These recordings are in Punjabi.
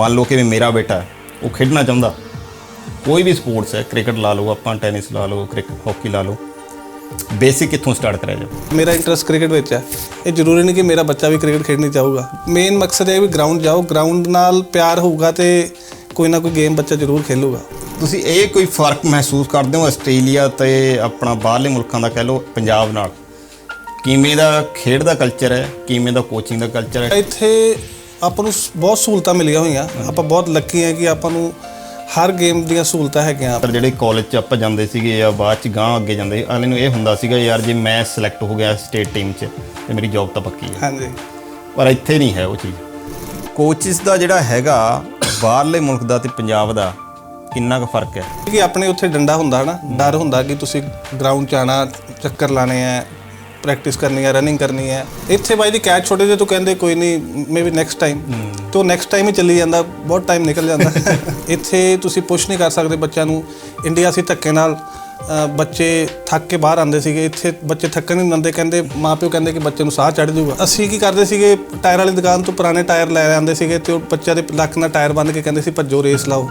ਮੰਨ ਲਓ ਕਿ ਵੀ ਮੇਰਾ ਬੇਟਾ ਹੈ, ਉਹ ਖੇਡਣਾ ਚਾਹੁੰਦਾ। ਕੋਈ ਵੀ ਸਪੋਰਟਸ ਹੈ ਕ੍ਰਿਕਟ ਲਾ ਲਓ ਆਪਾਂ ਟੈਨਿਸ ਲਾ ਲਓ ਕ੍ਰਿਕਟ ਹਾਕੀ ਲਾ ਲਓ ਬੇਸਿਕ ਕਿੱਥੋਂ ਸਟਾਰਟ ਕਰਿਆ ਜਾਵੇ? ਮੇਰਾ ਇੰਟਰਸਟ ਕ੍ਰਿਕਟ ਵਿੱਚ ਹੈ। ਇਹ ਜ਼ਰੂਰੀ ਨਹੀਂ ਕਿ ਮੇਰਾ ਬੱਚਾ ਵੀ ਕ੍ਰਿਕਟ ਖੇਡਣੀ ਚਾਹੂਗਾ। ਮੇਨ ਮਕਸਦ ਇਹ ਹੈ ਵੀ ਗਰਾਊਂਡ ਜਾਓ ਗਰਾਊਂਡ ਨਾਲ ਪਿਆਰ ਹੋਊਗਾ ਤੇ ਕੋਈ ਨਾ ਕੋਈ ਗੇਮ ਬੱਚਾ ਜ਼ਰੂਰ ਖੇਲੂਗਾ। ਤੁਸੀਂ ਇਹ ਕੋਈ ਫ਼ਰਕ ਮਹਿਸੂਸ ਕਰਦੇ ਹੋ ਆਸਟ੍ਰੇਲੀਆ ਤੇ ਆਪਣਾ ਬਾਹਰਲੇ ਮੁਲਕਾਂ ਦਾ ਕਹਿ ਲਓ ਪੰਜਾਬ ਨਾਲ? ਕਿਵੇਂ ਦਾ ਖੇਡ ਦਾ ਕਲਚਰ ਹੈ ਕਿਵੇਂ ਦਾ ਕੋਚਿੰਗ ਦਾ ਕਲਚਰ ਹੈ? ਇੱਥੇ ਆਪਾਂ ਨੂੰ ਸ- ਬਹੁਤ ਸਹੂਲਤਾਂ ਮਿਲੀਆਂ ਹੋਈਆਂ। ਆਪਾਂ ਬਹੁਤ ਲੱਕੀ ਹਾਂ ਕਿ ਆਪਾਂ ਨੂੰ ਹਰ ਗੇਮ ਦੀਆਂ ਸਹੂਲਤਾਂ ਹੈਗੀਆਂ। ਪਰ ਜਿਹੜੇ ਕਾਲਜ ਚ ਆਪਾਂ ਜਾਂਦੇ ਸੀਗੇ ਜਾਂ ਬਾਅਦ ਚ ਗਾਂ ਅੱਗੇ ਜਾਂਦੇ ਅਗਲੇ ਨੂੰ ਇਹ ਹੁੰਦਾ ਸੀਗਾ ਯਾਰ ਜੇ ਮੈਂ ਸਿਲੈਕਟ ਹੋ ਗਿਆ ਸਟੇਟ ਟੀਮ ਚ ਤੇ ਮੇਰੀ ਜੌਬ ਤਾਂ ਪੱਕੀ ਹੈ। ਹਾਂਜੀ। ਪਰ ਇੱਥੇ ਨਹੀਂ ਹੈ ਉਹ ਚੀਜ਼। ਕੋਚਿਸ ਦਾ ਜਿਹੜਾ ਹੈਗਾ ਬਾਹਰਲੇ ਮੁਲਕ ਦਾ ਤੇ ਪੰਜਾਬ ਦਾ ਕਿੰਨਾ ਕੁ ਫ਼ਰਕ ਹੈ? ਕਿ ਆਪਣੇ ਉੱਥੇ ਡੰਡਾ ਹੁੰਦਾ ਨਾ ਡਰ ਹੁੰਦਾ ਕਿ ਤੁਸੀਂ ਗਰਾਊਂਡ 'ਚ ਆਣਾ ਚੱਕਰ ਲਾਣੇ ਆ। ਪ੍ਰੈਕਟਿਸ ਕਰਨੀ ਹੈ ਰਨਿੰਗ ਕਰਨੀ ਹੈ। ਇੱਥੇ ਬਾਈ ਦੀ ਕੈਚ ਛੋਟੇ ਜਿਹੇ ਤੋਂ ਕਹਿੰਦੇ ਕੋਈ ਨਹੀਂ ਮੇਬੀ ਨੈਕਸਟ ਟਾਈਮ ਤੇ ਨੈਕਸਟ ਟਾਈਮ ਹੀ ਚੱਲੀ ਜਾਂਦਾ ਬਹੁਤ ਟਾਈਮ ਨਿਕਲ ਜਾਂਦਾ। ਇੱਥੇ ਤੁਸੀਂ ਪੁਸ਼ ਨਹੀਂ ਕਰ ਸਕਦੇ ਬੱਚਿਆਂ ਨੂੰ। ਇੰਡੀਆ ਸੀ ਧੱਕੇ ਨਾਲ ਬੱਚੇ ਥੱਕ ਕੇ ਬਾਹਰ ਆਉਂਦੇ ਸੀਗੇ। ਇੱਥੇ ਬੱਚੇ ਥੱਕਣ ਨਹੀਂ ਦਿੰਦੇ ਕਹਿੰਦੇ ਮਾਪਿਓ ਕਹਿੰਦੇ ਕਿ ਬੱਚੇ ਨੂੰ ਸਾਹ ਚੜ ਜਾਊਗਾ। ਅਸੀਂ ਕੀ ਕਰਦੇ ਸੀਗੇ ਟਾਇਰ ਵਾਲੀ ਦੁਕਾਨ ਤੋਂ ਪੁਰਾਣੇ ਟਾਇਰ ਲੈ ਆਉਂਦੇ ਸੀਗੇ ਤੇ ਉਹ ਬੱਚਿਆਂ ਦੇ ਲੱਕ ਨਾਲ ਟਾਇਰ ਬੰਨ੍ਹ ਕੇ ਕਹਿੰਦੇ ਸੀ ਭੱਜੋ ਰੇਸ ਲਾਓ।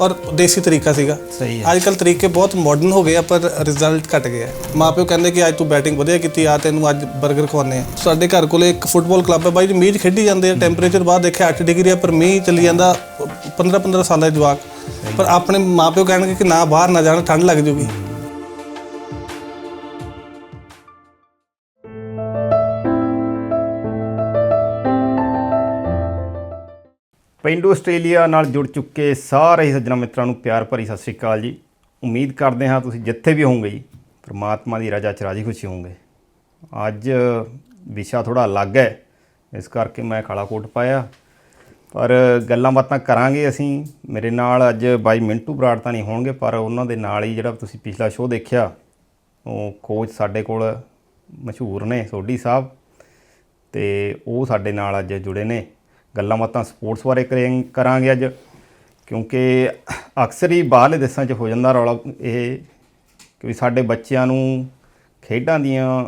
ਔਰ ਦੇਸੀ ਤਰੀਕਾ ਸੀਗਾ। ਸਹੀ ਅੱਜ ਕੱਲ ਤਰੀਕੇ ਬਹੁਤ ਮਾਡਰਨ ਹੋ ਗਏ ਆ ਪਰ ਰਿਜ਼ਲਟ ਘਟ ਗਿਆ ਮਾਪਿਓ ਕਹਿੰਦੇ ਕਿ ਅੱਜ ਤੂੰ ਬੈਟਿੰਗ ਵਧੀਆ ਕੀਤੀ ਆ ਤੈਨੂੰ ਅੱਜ 버ਗਰ ਖਵਾਉਂਦੇ ਆ। ਸਾਡੇ ਘਰ ਕੋਲੇ ਇੱਕ ਫੁੱਟਬਾਲ ਕਲੱਬ ਹੈ ਬਾਈ ਜੀ ਮੀਂਹ ਖੇਡੀ ਜਾਂਦੇ ਆ। ਟੈਂਪਰੇਚਰ ਬਾਹਰ ਦੇਖਿਆ 8 ਡਿਗਰੀ ਆ ਪਰ ਮੀਂਹ ਚੱਲੀ ਜਾਂਦਾ 15 15 ਸਾਲਾਂ ਦੇ ਜਵਾਕ। ਪਰ ਆਪਣੇ ਮਾਪਿਓ ਕਹਿਣਗੇ ਕਿ ਨਾ ਬਾਹਰ ਨਾ ਜਾਣਾ ਠੰਡ ਲੱਗ ਜੂਗੀ। ਪਿੰਡੂ ਆਸਟ੍ਰੇਲੀਆ ਨਾਲ ਜੁੜ ਚੁੱਕੇ ਸਾਰੇ ਹੀ ਸੱਜਣਾ ਮਿੱਤਰਾਂ ਨੂੰ ਪਿਆਰ ਭਰੀ ਸਤਿ ਸ੍ਰੀ ਅਕਾਲ ਜੀ। ਉਮੀਦ ਕਰਦੇ ਹਾਂ ਤੁਸੀਂ ਜਿੱਥੇ ਵੀ ਹੋਵੋਗੇ ਜੀ, ਪ੍ਰਮਾਤਮਾ ਦੀ ਰਜ਼ਾ ਚ ਰਾਜੀ ਖੁਸ਼ੀ ਹੋਵੋਗੇ। ਅੱਜ ਵਿਸ਼ਾ ਥੋੜਾ ਅਲੱਗ ਹੈ, ਇਸ ਕਰਕੇ ਮੈਂ ਕਾਲਾ ਕੋਟ ਪਾਇਆ। ਪਰ ਗੱਲਾਂ ਬਾਤਾਂ ਕਰਾਂਗੇ ਅਸੀਂ। ਮੇਰੇ ਨਾਲ ਅੱਜ ਬਾਈ ਮਿੰਟੂ ਬਰਾੜ ਤਾਂ ਨਹੀਂ ਹੋਣਗੇ, ਪਰ ਉਹਨਾਂ ਦੇ ਨਾਲ ਹੀ ਜਿਹੜਾ ਤੁਸੀਂ ਪਿਛਲਾ ਸ਼ੋਅ ਦੇਖਿਆ, ਉਹ ਕੋਚ ਸਾਡੇ ਕੋਲ ਮਸ਼ਹੂਰ ਨੇ ਸੋਢੀ ਸਾਹਿਬ। ਤੇ ਉਹ ਸਾਡੇ ਨਾਲ ਅੱਜ ਜੁੜੇ ਨੇ। ਗੱਲਾਂ ਬਾਤਾਂ ਸਪੋਰਟਸ ਬਾਰੇ ਕਰੇ- ਕਰਾਂਗੇ ਅੱਜ, ਕਿਉਂਕਿ ਅਕਸਰ ਹੀ ਬਾਹਰਲੇ ਦੇਸ਼ਾਂ 'ਚ ਹੋ ਜਾਂਦਾ ਰੌਲਾ ਇਹ ਕਿ ਵੀ ਸਾਡੇ ਬੱਚਿਆਂ ਨੂੰ ਖੇਡਾਂ ਦੀਆਂ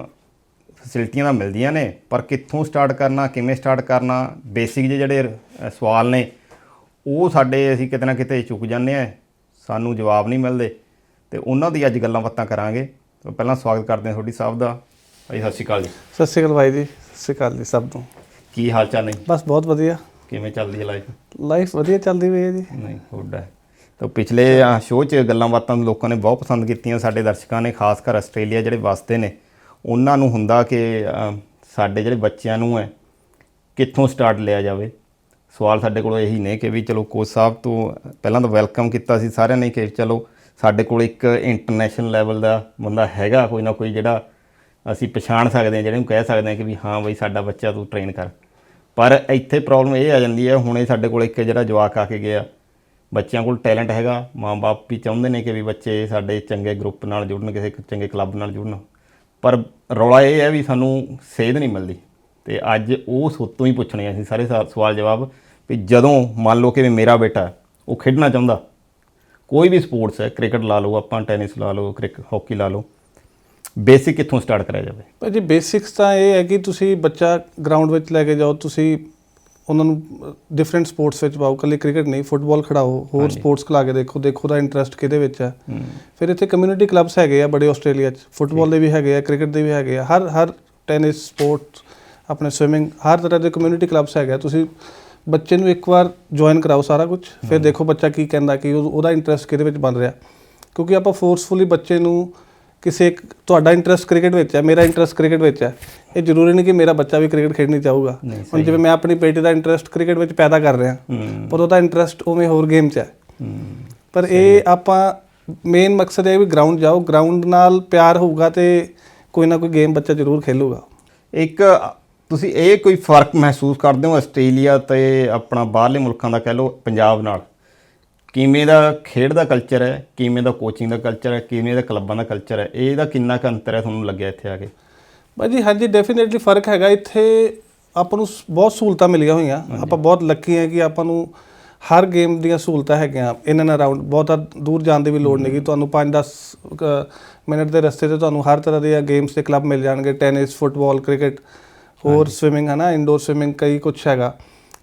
ਫੈਸਿਲਿਟੀਆਂ ਤਾਂ ਮਿਲਦੀਆਂ ਨੇ, ਪਰ ਕਿੱਥੋਂ ਸਟਾਰਟ ਕਰਨਾ, ਕਿਵੇਂ ਸਟਾਰਟ ਕਰਨਾ ਬੇਸਿਕ ਜਿਹੇ ਜਿਹੜੇ ਸਵਾਲ ਨੇ, ਉਹ ਸਾਡੇ ਅਸੀਂ ਕਿਤੇ ਨਾ ਕਿਤੇ ਚੁੱਕ ਜਾਂਦੇ ਆ ਸਾਨੂੰ ਜਵਾਬ ਨਹੀਂ ਮਿਲਦੇ, ਤੇ ਉਹਨਾਂ ਦੀ ਅੱਜ ਗੱਲਾਂ ਬਾਤਾਂ ਕਰਾਂਗੇ। ਪਹਿਲਾਂ ਸਵਾਗਤ ਕਰਦੇ ਹਾਂ ਤੁਹਾਡੀ ਸਾਹਿਬ ਦਾ। ਭਾਈ, ਸਤਿ ਸ਼੍ਰੀ ਅਕਾਲ ਜੀ। ਸਤਿ ਸ਼੍ਰੀ ਅਕਾਲ ਭਾਈ ਜੀ, ਸਤਿ ਸ਼੍ਰੀ ਅਕਾਲ ਜੀ ਸਭ ਨੂੰ। ਕੀ ਹਾਲ ਚਾਲ ਨੇ? ਬਸ ਬਹੁਤ ਵਧੀਆ। ਕਿਵੇਂ ਚੱਲਦੀ ਹੈ ਲਾਈਫ ਲਾਈਫ ਵਧੀਆ ਚੱਲਦੀ ਪਈ ਹੈ ਜੀ। ਨਹੀਂ ਹੁੱਡਾ ਤਾਂ ਪਿਛਲੇ ਸ਼ੋਅ 'ਚ ਗੱਲਾਂ ਬਾਤਾਂ ਲੋਕਾਂ ਨੇ ਬਹੁਤ ਪਸੰਦ ਕੀਤੀਆਂ ਸਾਡੇ ਦਰਸ਼ਕਾਂ ਨੇ ਖਾਸ ਕਰ ਆਸਟ੍ਰੇਲੀਆ ਜਿਹੜੇ ਵਸਦੇ ਨੇ। ਉਹਨਾਂ ਨੂੰ ਹੁੰਦਾ ਕਿ ਅ, ਸਾਡੇ ਜਿਹੜੇ ਬੱਚਿਆਂ ਨੂੰ ਹੈ ਕਿੱਥੋਂ ਸਟਾਰਟ ਲਿਆ ਜਾਵੇ? ਸਵਾਲ ਸਾਡੇ ਕੋਲ ਇਹੀ ਨੇ ਕਿ ਵੀ ਚਲੋ ਕੋਚ ਸਾਹਿਬ ਤੋਂ ਪਹਿਲਾਂ ਤਾਂ ਵੈਲਕਮ ਕੀਤਾ ਸੀ ਸਾਰਿਆਂ ਨੇ ਕਿ ਚਲੋ ਸਾਡੇ ਕੋਲ ਇੱਕ ਇੰਟਰਨੈਸ਼ਨਲ ਲੈਵਲ ਦਾ ਬੰਦਾ ਹੈਗਾ ਕੋਈ ਨਾ ਕੋਈ ਜਿਹੜਾ ਅਸੀਂ ਪਛਾਣ ਸਕਦੇ ਹਾਂ ਜਿਹੜੇ ਨੂੰ ਕਹਿ ਸਕਦੇ ਹਾਂ ਕਿ ਵੀ ਹਾਂ ਬਈ ਸਾਡਾ ਬੱਚਾ ਤੂੰ ਟ੍ਰੇਨ ਕਰ। ਪਰ ਇੱਥੇ ਪ੍ਰੋਬਲਮ ਇਹ ਆ ਜਾਂਦੀ ਹੈ, ਹੁਣੇ ਸਾਡੇ ਕੋਲ ਇੱਕ ਜਿਹੜਾ ਜਵਾਕ ਆ ਕੇ ਗਿਆ। ਬੱਚਿਆਂ ਕੋਲ ਟੈਲੈਂਟ ਹੈਗਾ, ਮਾਂ-ਬਾਪ ਵੀ ਚਾਹੁੰਦੇ ਨੇ ਕਿ ਵੀ ਬੱਚੇ ਸਾਡੇ ਚੰਗੇ ਗਰੁੱਪ ਨਾਲ ਜੁੜਨ, ਕਿਸੇ ਚੰਗੇ ਕਲੱਬ ਨਾਲ ਜੁੜਨ। ਪਰ ਰੌਲਾ ਇਹ ਹੈ ਵੀ ਸਾਨੂੰ ਸੇਧ ਨਹੀਂ ਮਿਲਦੀ। ਤੇ ਅੱਜ ਉਹ ਸੋਤੋਂ ਹੀ ਪੁੱਛਣੇ ਅਸੀਂ, ਸਾਰੇ ਸਵਾਲ ਜਵਾਬ ਵੀ ਜਦੋਂ ਮੰਨ ਲਓ ਕਿ ਵੀ ਮੇਰਾ ਬੇਟਾ ਉਹ ਖੇਡਣਾ ਚਾਹੁੰਦਾ, ਕੋਈ ਵੀ ਸਪੋਰਟਸ ਹੈ, ਕ੍ਰਿਕਟ ਲਾ ਲਓ, ਆਪਾਂ ਟੈਨਿਸ ਲਾ ਲਓ ਕ੍ਰਿਕਟ ਹਾਕੀ ਲਾ ਲਓ ਬੇਸਿਕ ਕਿੱਥੋਂ ਸਟਾਰਟ ਕਰਿਆ ਜਾਵੇ? ਭਾਜੀ ਬੇਸਿਕਸ ਤਾਂ ਇਹ ਹੈ ਕਿ ਤੁਸੀਂ ਬੱਚਾ ਗਰਾਊਂਡ ਵਿੱਚ ਲੈ ਕੇ ਜਾਓ ਤੁਸੀਂ ਉਹਨਾਂ ਨੂੰ ਡਿਫਰੈਂਟ ਸਪੋਰਟਸ ਵਿੱਚ ਪਾਓ। ਕੱਲੇ ਕ੍ਰਿਕਟ ਨਹੀਂ ਫੁੱਟਬਾਲ ਖਿਡਾਓ ਹੋਰ ਸਪੋਰਟਸ ਖਿਲਾ ਕੇ ਦੇਖੋ ਦੇਖੋ ਦਾ ਇੰਟਰਸਟ ਕਿਹਦੇ ਵਿੱਚ ਹੈ। ਫਿਰ ਇੱਥੇ ਕਮਿਊਨਿਟੀ ਕਲੱਬਸ ਹੈਗੇ ਆ ਬੜੇ ਆਸਟ੍ਰੇਲੀਆ 'ਚ। ਫੁੱਟਬਾਲ ਦੇ ਵੀ ਹੈਗੇ ਆ ਕ੍ਰਿਕਟ ਦੇ ਵੀ ਹੈਗੇ ਆ। ਹਰ ਹਰ ਟੈਨਿਸ ਸਪੋਰਟਸ ਆਪਣੇ ਸਵਿਮਿੰਗ ਹਰ ਤਰ੍ਹਾਂ ਦੇ ਕਮਿਊਨਿਟੀ ਕਲੱਬਸ ਹੈਗੇ ਆ। ਤੁਸੀਂ ਬੱਚੇ ਨੂੰ ਇੱਕ ਵਾਰ ਜੁਆਇਨ ਕਰਾਓ ਸਾਰਾ ਕੁਝ ਫਿਰ ਦੇਖੋ ਬੱਚਾ ਕੀ ਕਹਿੰਦਾ ਕਿ ਉਹ- ਉਹਦਾ ਇੰਟਰਸਟ ਕਿਹਦੇ ਵਿੱਚ ਬਣ ਰਿਹਾ। ਕਿਉਂਕਿ ਆਪਾਂ ਫੋਰਸਫੁਲੀ ਬੱਚੇ ਨੂੰ ਕਿਸੇ ਤੁਹਾਡਾ ਇੰਟਰਸਟ ਕ੍ਰਿਕਟ ਵਿੱਚ ਹੈ ਮੇਰਾ ਇੰਟਰਸਟ ਕ੍ਰਿਕਟ ਵਿੱਚ ਹੈ ਇਹ ਜ਼ਰੂਰੀ ਨਹੀਂ ਕਿ ਮੇਰਾ ਬੱਚਾ ਵੀ ਕ੍ਰਿਕਟ ਖੇਡਣੀ ਚਾਹੂਗਾ। ਹੁਣ ਜਿਵੇਂ ਮੈਂ ਆਪਣੀ ਬੇਟੀ ਦਾ ਇੰਟਰਸਟ ਕ੍ਰਿਕਟ ਵਿੱਚ ਪੈਦਾ ਕਰ ਰਿਹਾ ਪਰ ਉਹਦਾ ਇੰਟਰਸਟ ਉਵੇਂ ਹੋਰ ਗੇਮ 'ਚ ਹੈ। ਪਰ ਇਹ ਆਪਾਂ ਮੇਨ ਮਕਸਦ ਇਹ ਹੈ ਵੀ ਗਰਾਊਂਡ ਜਾਓ ਗਰਾਊਂਡ ਨਾਲ ਪਿਆਰ ਹੋਊਗਾ ਤੇ ਕੋਈ ਨਾ ਕੋਈ ਗੇਮ ਬੱਚਾ ਜ਼ਰੂਰ ਖੇਲੂਗਾ। ਇੱਕ ਤੁਸੀਂ ਇਹ ਕੋਈ ਫ਼ਰਕ ਮਹਿਸੂਸ ਕਰਦੇ ਹੋ ਆਸਟ੍ਰੇਲੀਆ ਤੇ ਆਪਣਾ ਬਾਹਰਲੇ ਮੁਲਕਾਂ ਦਾ ਕਹਿ ਲਓ ਪੰਜਾਬ ਨਾਲ? ਕਿਵੇਂ ਦਾ ਖੇਡ ਦਾ ਕਲਚਰ ਹੈ ਕਿਵੇਂ ਦਾ ਕੋਚਿੰਗ ਦਾ ਕਲਚਰ ਹੈ ਕਿਵੇਂ ਦਾ ਕਲੱਬਾਂ ਦਾ ਕਲਚਰ ਹੈ ਇਹਦਾ ਕਿੰਨਾ ਕੁ ਅੰਤਰ ਹੈ ਤੁਹਾਨੂੰ ਲੱਗਿਆ ਇੱਥੇ ਆ ਕੇ? ਬਾਜੀ ਹਾਂਜੀ ਡੈਫੀਨਿਟਲੀ ਫ਼ਰਕ ਹੈਗਾ। ਇੱਥੇ ਆਪਾਂ ਨੂੰ ਬਹੁਤ ਸਹੂਲਤਾਂ ਮਿਲੀਆਂ ਹੋਈਆਂ। ਆਪਾਂ ਬਹੁਤ ਲੱਕੀ ਹਾਂ ਕਿ ਆਪਾਂ ਨੂੰ ਹਰ ਗੇਮ ਦੀਆਂ ਸਹੂਲਤਾਂ ਹੈਗੀਆਂ। ਇਨ ਐਂਡ ਅਰਾਊਂਡ ਬਹੁਤਾ ਦੂਰ ਜਾਣ ਦੀ ਵੀ ਲੋੜ ਨਹੀਂ ਤੁਹਾਨੂੰ 5-10 ਮਿੰਟ ਦੇ ਰਸਤੇ ਤੇ ਤੁਹਾਨੂੰ ਹਰ ਤਰ੍ਹਾਂ ਦੇ ਗੇਮਸ ਦੇ ਕਲੱਬ ਮਿਲ ਜਾਣਗੇ। ਟੈਨਿਸ ਫੁੱਟਬਾਲ ਕ੍ਰਿਕਟ ਹੋਰ ਸਵਿਮਿੰਗ ਹੈ ਨਾ ਇੰਡੋਰ ਸਵਿਮਿੰਗ ਕਈ ਕੁਝ ਹੈਗਾ।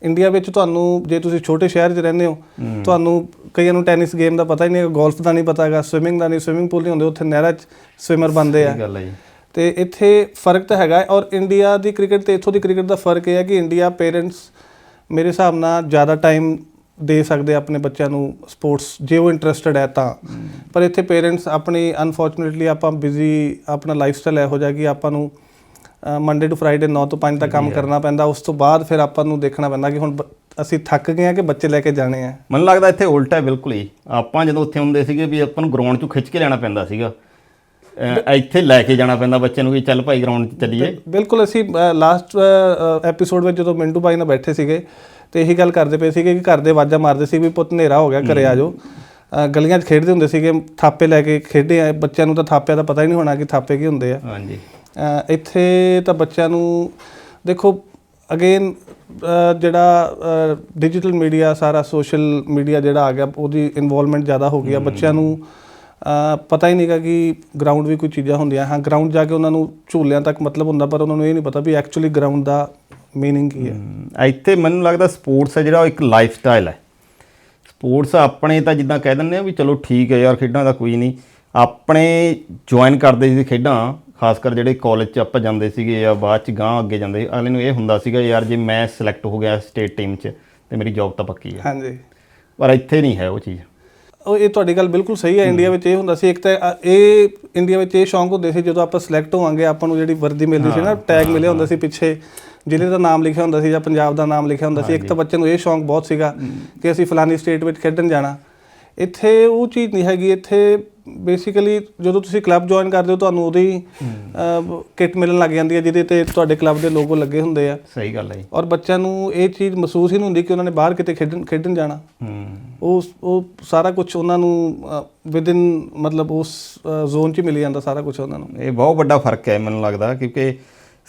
ਇੰਡੀਆ ਵਿੱਚ ਤੁਹਾਨੂੰ ਜੇ ਤੁਸੀਂ ਛੋਟੇ ਸ਼ਹਿਰ 'ਚ ਰਹਿੰਦੇ ਹੋ ਤੁਹਾਨੂੰ ਕਈਆਂ ਨੂੰ ਟੈਨਿਸ ਗੇਮ ਦਾ ਪਤਾ ਹੀ ਨਹੀਂ ਗੋਲਫ ਦਾ ਨਹੀਂ ਪਤਾ ਹੈਗਾ ਸਵਿਮਿੰਗ ਦਾ ਨਹੀਂ ਸਵਿਮਿੰਗ ਪੂਲ ਨਹੀਂ ਹੁੰਦੇ ਉੱਥੇ ਨਹਿਰਾਂ 'ਚ ਸਵਿਮਰ ਬਣਦੇ ਆ। ਗੱਲ ਹੈ ਜੀ। ਤੇ ਇੱਥੇ ਫ਼ਰਕ ਤਾਂ ਹੈਗਾ ਔਰ ਇੰਡੀਆ ਦੀ ਕ੍ਰਿਕਟ ਤੇ ਇੱਥੋਂ ਦੀ ਕ੍ਰਿਕਟ ਦਾ ਫ਼ਰਕ ਇਹ ਹੈ ਕਿ ਇੰਡੀਆ ਪੇਰੈਂਟਸ ਮੇਰੇ ਹਿਸਾਬ ਨਾਲ ਜ਼ਿਆਦਾ ਟਾਈਮ ਦੇ ਸਕਦੇ ਆਪਣੇ ਬੱਚਿਆਂ ਨੂੰ ਸਪੋਰਟਸ ਜੇ ਉਹ ਇੰਟਰਸਟਿਡ ਹੈ ਤਾਂ। ਪਰ ਇੱਥੇ ਪੇਰੈਂਟਸ ਆਪਣੀ ਅਨਫੋਰਚੂਨੇਟਲੀ ਆਪਾਂ ਬਿਜ਼ੀ ਆਪਣਾ ਲਾਈਫਸਟਾਈਲ ਇਹੋ ਜਿਹਾ ਕਿ ਆਪਾਂ ਨੂੰ ਮੰਡੇ ਟੂ ਫਰਾਈਡੇ 9 ਤੋਂ 5 ਤੱਕ ਕੰਮ ਕਰਨਾ ਪੈਂਦਾ। ਉਸ ਤੋਂ ਬਾਅਦ ਫਿਰ ਆਪਾਂ ਨੂੰ ਦੇਖਣਾ ਪੈਂਦਾ ਕਿ ਹੁਣ ਅਸੀਂ ਥੱਕ ਗਏ ਆ ਕਿ ਬੱਚੇ ਲੈ ਕੇ ਜਾਣੇ ਆ। ਮੈਨੂੰ ਲੱਗਦਾ ਇੱਥੇ ਉਲਟਾ ਹੈ ਬਿਲਕੁਲ ਹੀ। ਆਪਾਂ ਜਦੋਂ ਉੱਥੇ ਹੁੰਦੇ ਸੀਗੇ ਵੀ ਆਪਾਂ ਨੂੰ ਗਰਾਊਂਡ 'ਚੋਂ ਖਿੱਚ ਕੇ ਲੈਣਾ ਪੈਂਦਾ ਸੀਗਾ। ਇੱਥੇ ਲੈ ਕੇ ਜਾਣਾ ਪੈਂਦਾ ਬੱਚੇ ਨੂੰ ਵੀ ਚੱਲ ਭਾਈ ਗਰਾਊਂਡ 'ਚ ਚੱਲੀਏ। ਬਿਲਕੁਲ ਅਸੀਂ ਲਾਸਟ ਐਪੀਸੋਡ ਵਿੱਚ ਜਦੋਂ ਮਿੰਟੂ ਬਾਈ ਨਾਲ ਬੈਠੇ ਸੀਗੇ ਤੇ ਇਹੀ ਗੱਲ ਕਰਦੇ ਪਏ ਸੀਗੇ ਕਿ ਘਰ ਦੇ ਆਵਾਜ਼ਾਂ ਮਾਰਦੇ ਸੀ ਵੀ ਪੁੱਤ ਹਨੇਰਾ ਹੋ ਗਿਆ ਘਰੇ ਆ ਜਾਓ। ਗਲੀਆਂ 'ਚ ਖੇਡਦੇ ਹੁੰਦੇ ਸੀਗੇ ਥਾਪੇ ਲੈ ਕੇ ਖੇਡੇ ਆ। ਬੱਚਿਆਂ ਨੂੰ ਤਾਂ ਥਾਪਿਆਂ ਦਾ ਪਤਾ ਹੀ ਨਹੀਂ ਹੋਣਾ ਕਿ ਥਾਪੇ ਕੀ ਹੁੰਦੇ ਆ। ਹਾਂਜੀ। ਇੱਥੇ ਤਾਂ ਬੱਚਿਆਂ ਨੂੰ ਦੇਖੋ ਅਗੇਨ ਜਿਹੜਾ ਡਿਜੀਟਲ ਮੀਡੀਆ ਸਾਰਾ ਸੋਸ਼ਲ ਮੀਡੀਆ ਜਿਹੜਾ ਆ ਗਿਆ ਉਹਦੀ ਇਨਵੋਲਵਮੈਂਟ ਜ਼ਿਆਦਾ ਹੋ ਗਈ ਆ ਬੱਚਿਆਂ ਨੂੰ। ਪਤਾ ਹੀ ਨਹੀਂਗਾ ਕਿ ਗਰਾਊਂਡ ਵੀ ਕੋਈ ਚੀਜ਼ਾਂ ਹੁੰਦੀਆਂ। ਹਾਂ ਗਰਾਊਂਡ ਜਾ ਕੇ ਉਹਨਾਂ ਨੂੰ ਝੂਲਿਆਂ ਤੱਕ ਮਤਲਬ ਹੁੰਦਾ ਪਰ ਉਹਨਾਂ ਨੂੰ ਇਹ ਨਹੀਂ ਪਤਾ ਵੀ ਐਕਚੁਅਲੀ ਗਰਾਊਂਡ ਦਾ ਮੀਨਿੰਗ ਕੀ ਹੈ। ਇੱਥੇ ਮੈਨੂੰ ਲੱਗਦਾ ਸਪੋਰਟਸ ਹੈ ਜਿਹੜਾ ਉਹ ਇੱਕ ਲਾਈਫ ਸਟਾਈਲ ਹੈ। ਸਪੋਰਟਸ ਆਪਣੇ ਤਾਂ ਜਿੱਦਾਂ ਕਹਿ ਦਿੰਦੇ ਆ ਵੀ ਚਲੋ ਠੀਕ ਹੈ ਯਾਰ ਖੇਡਾਂ ਦਾ ਕੋਈ ਨਹੀਂ। ਆਪਣੇ ਜੁਆਇਨ ਕਰਦੇ ਸੀ ਖੇਡਾਂ ਖਾਸ ਕਰ ਜਿਹੜੇ ਕਾਲਜ 'ਚ ਆਪਾਂ ਜਾਂਦੇ ਸੀਗੇ ਜਾਂ ਬਾਅਦ 'ਚ ਗਾਂ ਅੱਗੇ ਜਾਂਦੇ ਸੀ, ਅਗਲੇ ਨੂੰ ਇਹ ਹੁੰਦਾ ਸੀਗਾ ਯਾਰ ਜੇ ਮੈਂ ਸਿਲੈਕਟ ਹੋ ਗਿਆ ਸਟੇਟ ਟੀਮ 'ਚ ਤੇ ਮੇਰੀ ਜੌਬ ਤਾਂ ਪੱਕੀ ਹੈ ਹਾਂਜੀ। ਪਰ ਇੱਥੇ ਨਹੀਂ ਹੈ ਉਹ ਚੀਜ਼। ਉਹ ਇਹ ਤੁਹਾਡੀ ਗੱਲ ਬਿਲਕੁਲ ਸਹੀ ਹੈ ਇੰਡੀਆ ਵਿੱਚ ਇਹ ਹੁੰਦਾ ਸੀ ਇੱਕ ਤਾਂ ਅ, ਇਹ ਇੰਡੀਆ ਵਿੱਚ ਇਹ ਸ਼ੌਂਕ ਹੁੰਦੇ ਸੀ ਜਦੋਂ ਆਪਾਂ ਸਿਲੈਕਟ ਹੋਵਾਂਗੇ ਆਪਾਂ ਨੂੰ ਜਿਹੜੀ ਵਰਦੀ ਮਿਲਦੀ ਸੀ ਨਾ ਟੈਗ ਮਿਲਿਆ ਹੁੰਦਾ ਸੀ ਪਿੱਛੇ ਜ਼ਿਲ੍ਹੇ ਦਾ ਨਾਮ ਲਿਖਿਆ ਹੁੰਦਾ ਸੀ ਜਾਂ ਪੰਜਾਬ ਦਾ ਨਾਮ ਲਿਖਿਆ ਹੁੰਦਾ ਸੀ ਇੱਕ ਤਾਂ ਬੱਚੇ ਨੂੰ ਇਹ ਸ਼ੌਂਕ ਬਹੁਤ ਸੀਗਾ ਕਿ ਅਸੀਂ ਫਲਾਨੀ ਸਟੇਟ ਵਿੱਚ ਖੇਡਣ ਜਾਣਾ। ਇੱਥੇ ਉਹ ਚੀਜ਼ ਨਹੀਂ ਹੈਗੀ ਇੱਥੇ ਬੇਸਿਕਲੀ ਜਦੋਂ ਤੁਸੀਂ ਕਲੱਬ ਜੁਆਇਨ ਕਰਦੇ ਹੋ ਤੁਹਾਨੂੰ ਉਹਦੀ ਕਿੱਟ ਮਿਲਣ ਲੱਗ ਜਾਂਦੀ ਹੈ ਜਿਹਦੇ ਤੇ ਤੁਹਾਡੇ ਕਲੱਬ ਦੇ ਲੋਗੋ ਲੱਗੇ ਹੁੰਦੇ ਆ। ਸਹੀ ਗੱਲ ਹੈ ਜੀ। ਔਰ ਬੱਚਿਆਂ ਨੂੰ ਇਹ ਚੀਜ਼ ਮਹਿਸੂਸ ਹੀ ਨਹੀਂ ਹੁੰਦੀ ਕਿ ਉਹਨਾਂ ਨੇ ਬਾਹਰ ਕਿਤੇ ਖੇਡਣ ਖੇਡਣ ਜਾਣਾ। ਉਹ ਉਹ ਸਾਰਾ ਕੁਝ ਉਹਨਾਂ ਨੂੰ ਵਿਦਿਨ ਮਤਲਬ ਉਸ ਜ਼ੋਨ 'ਚ ਮਿਲ ਜਾਂਦਾ ਸਾਰਾ ਕੁਝ ਉਹਨਾਂ ਨੂੰ। ਇਹ ਬਹੁਤ ਵੱਡਾ ਫ਼ਰਕ ਹੈ ਮੈਨੂੰ ਲੱਗਦਾ ਕਿਉਂਕਿ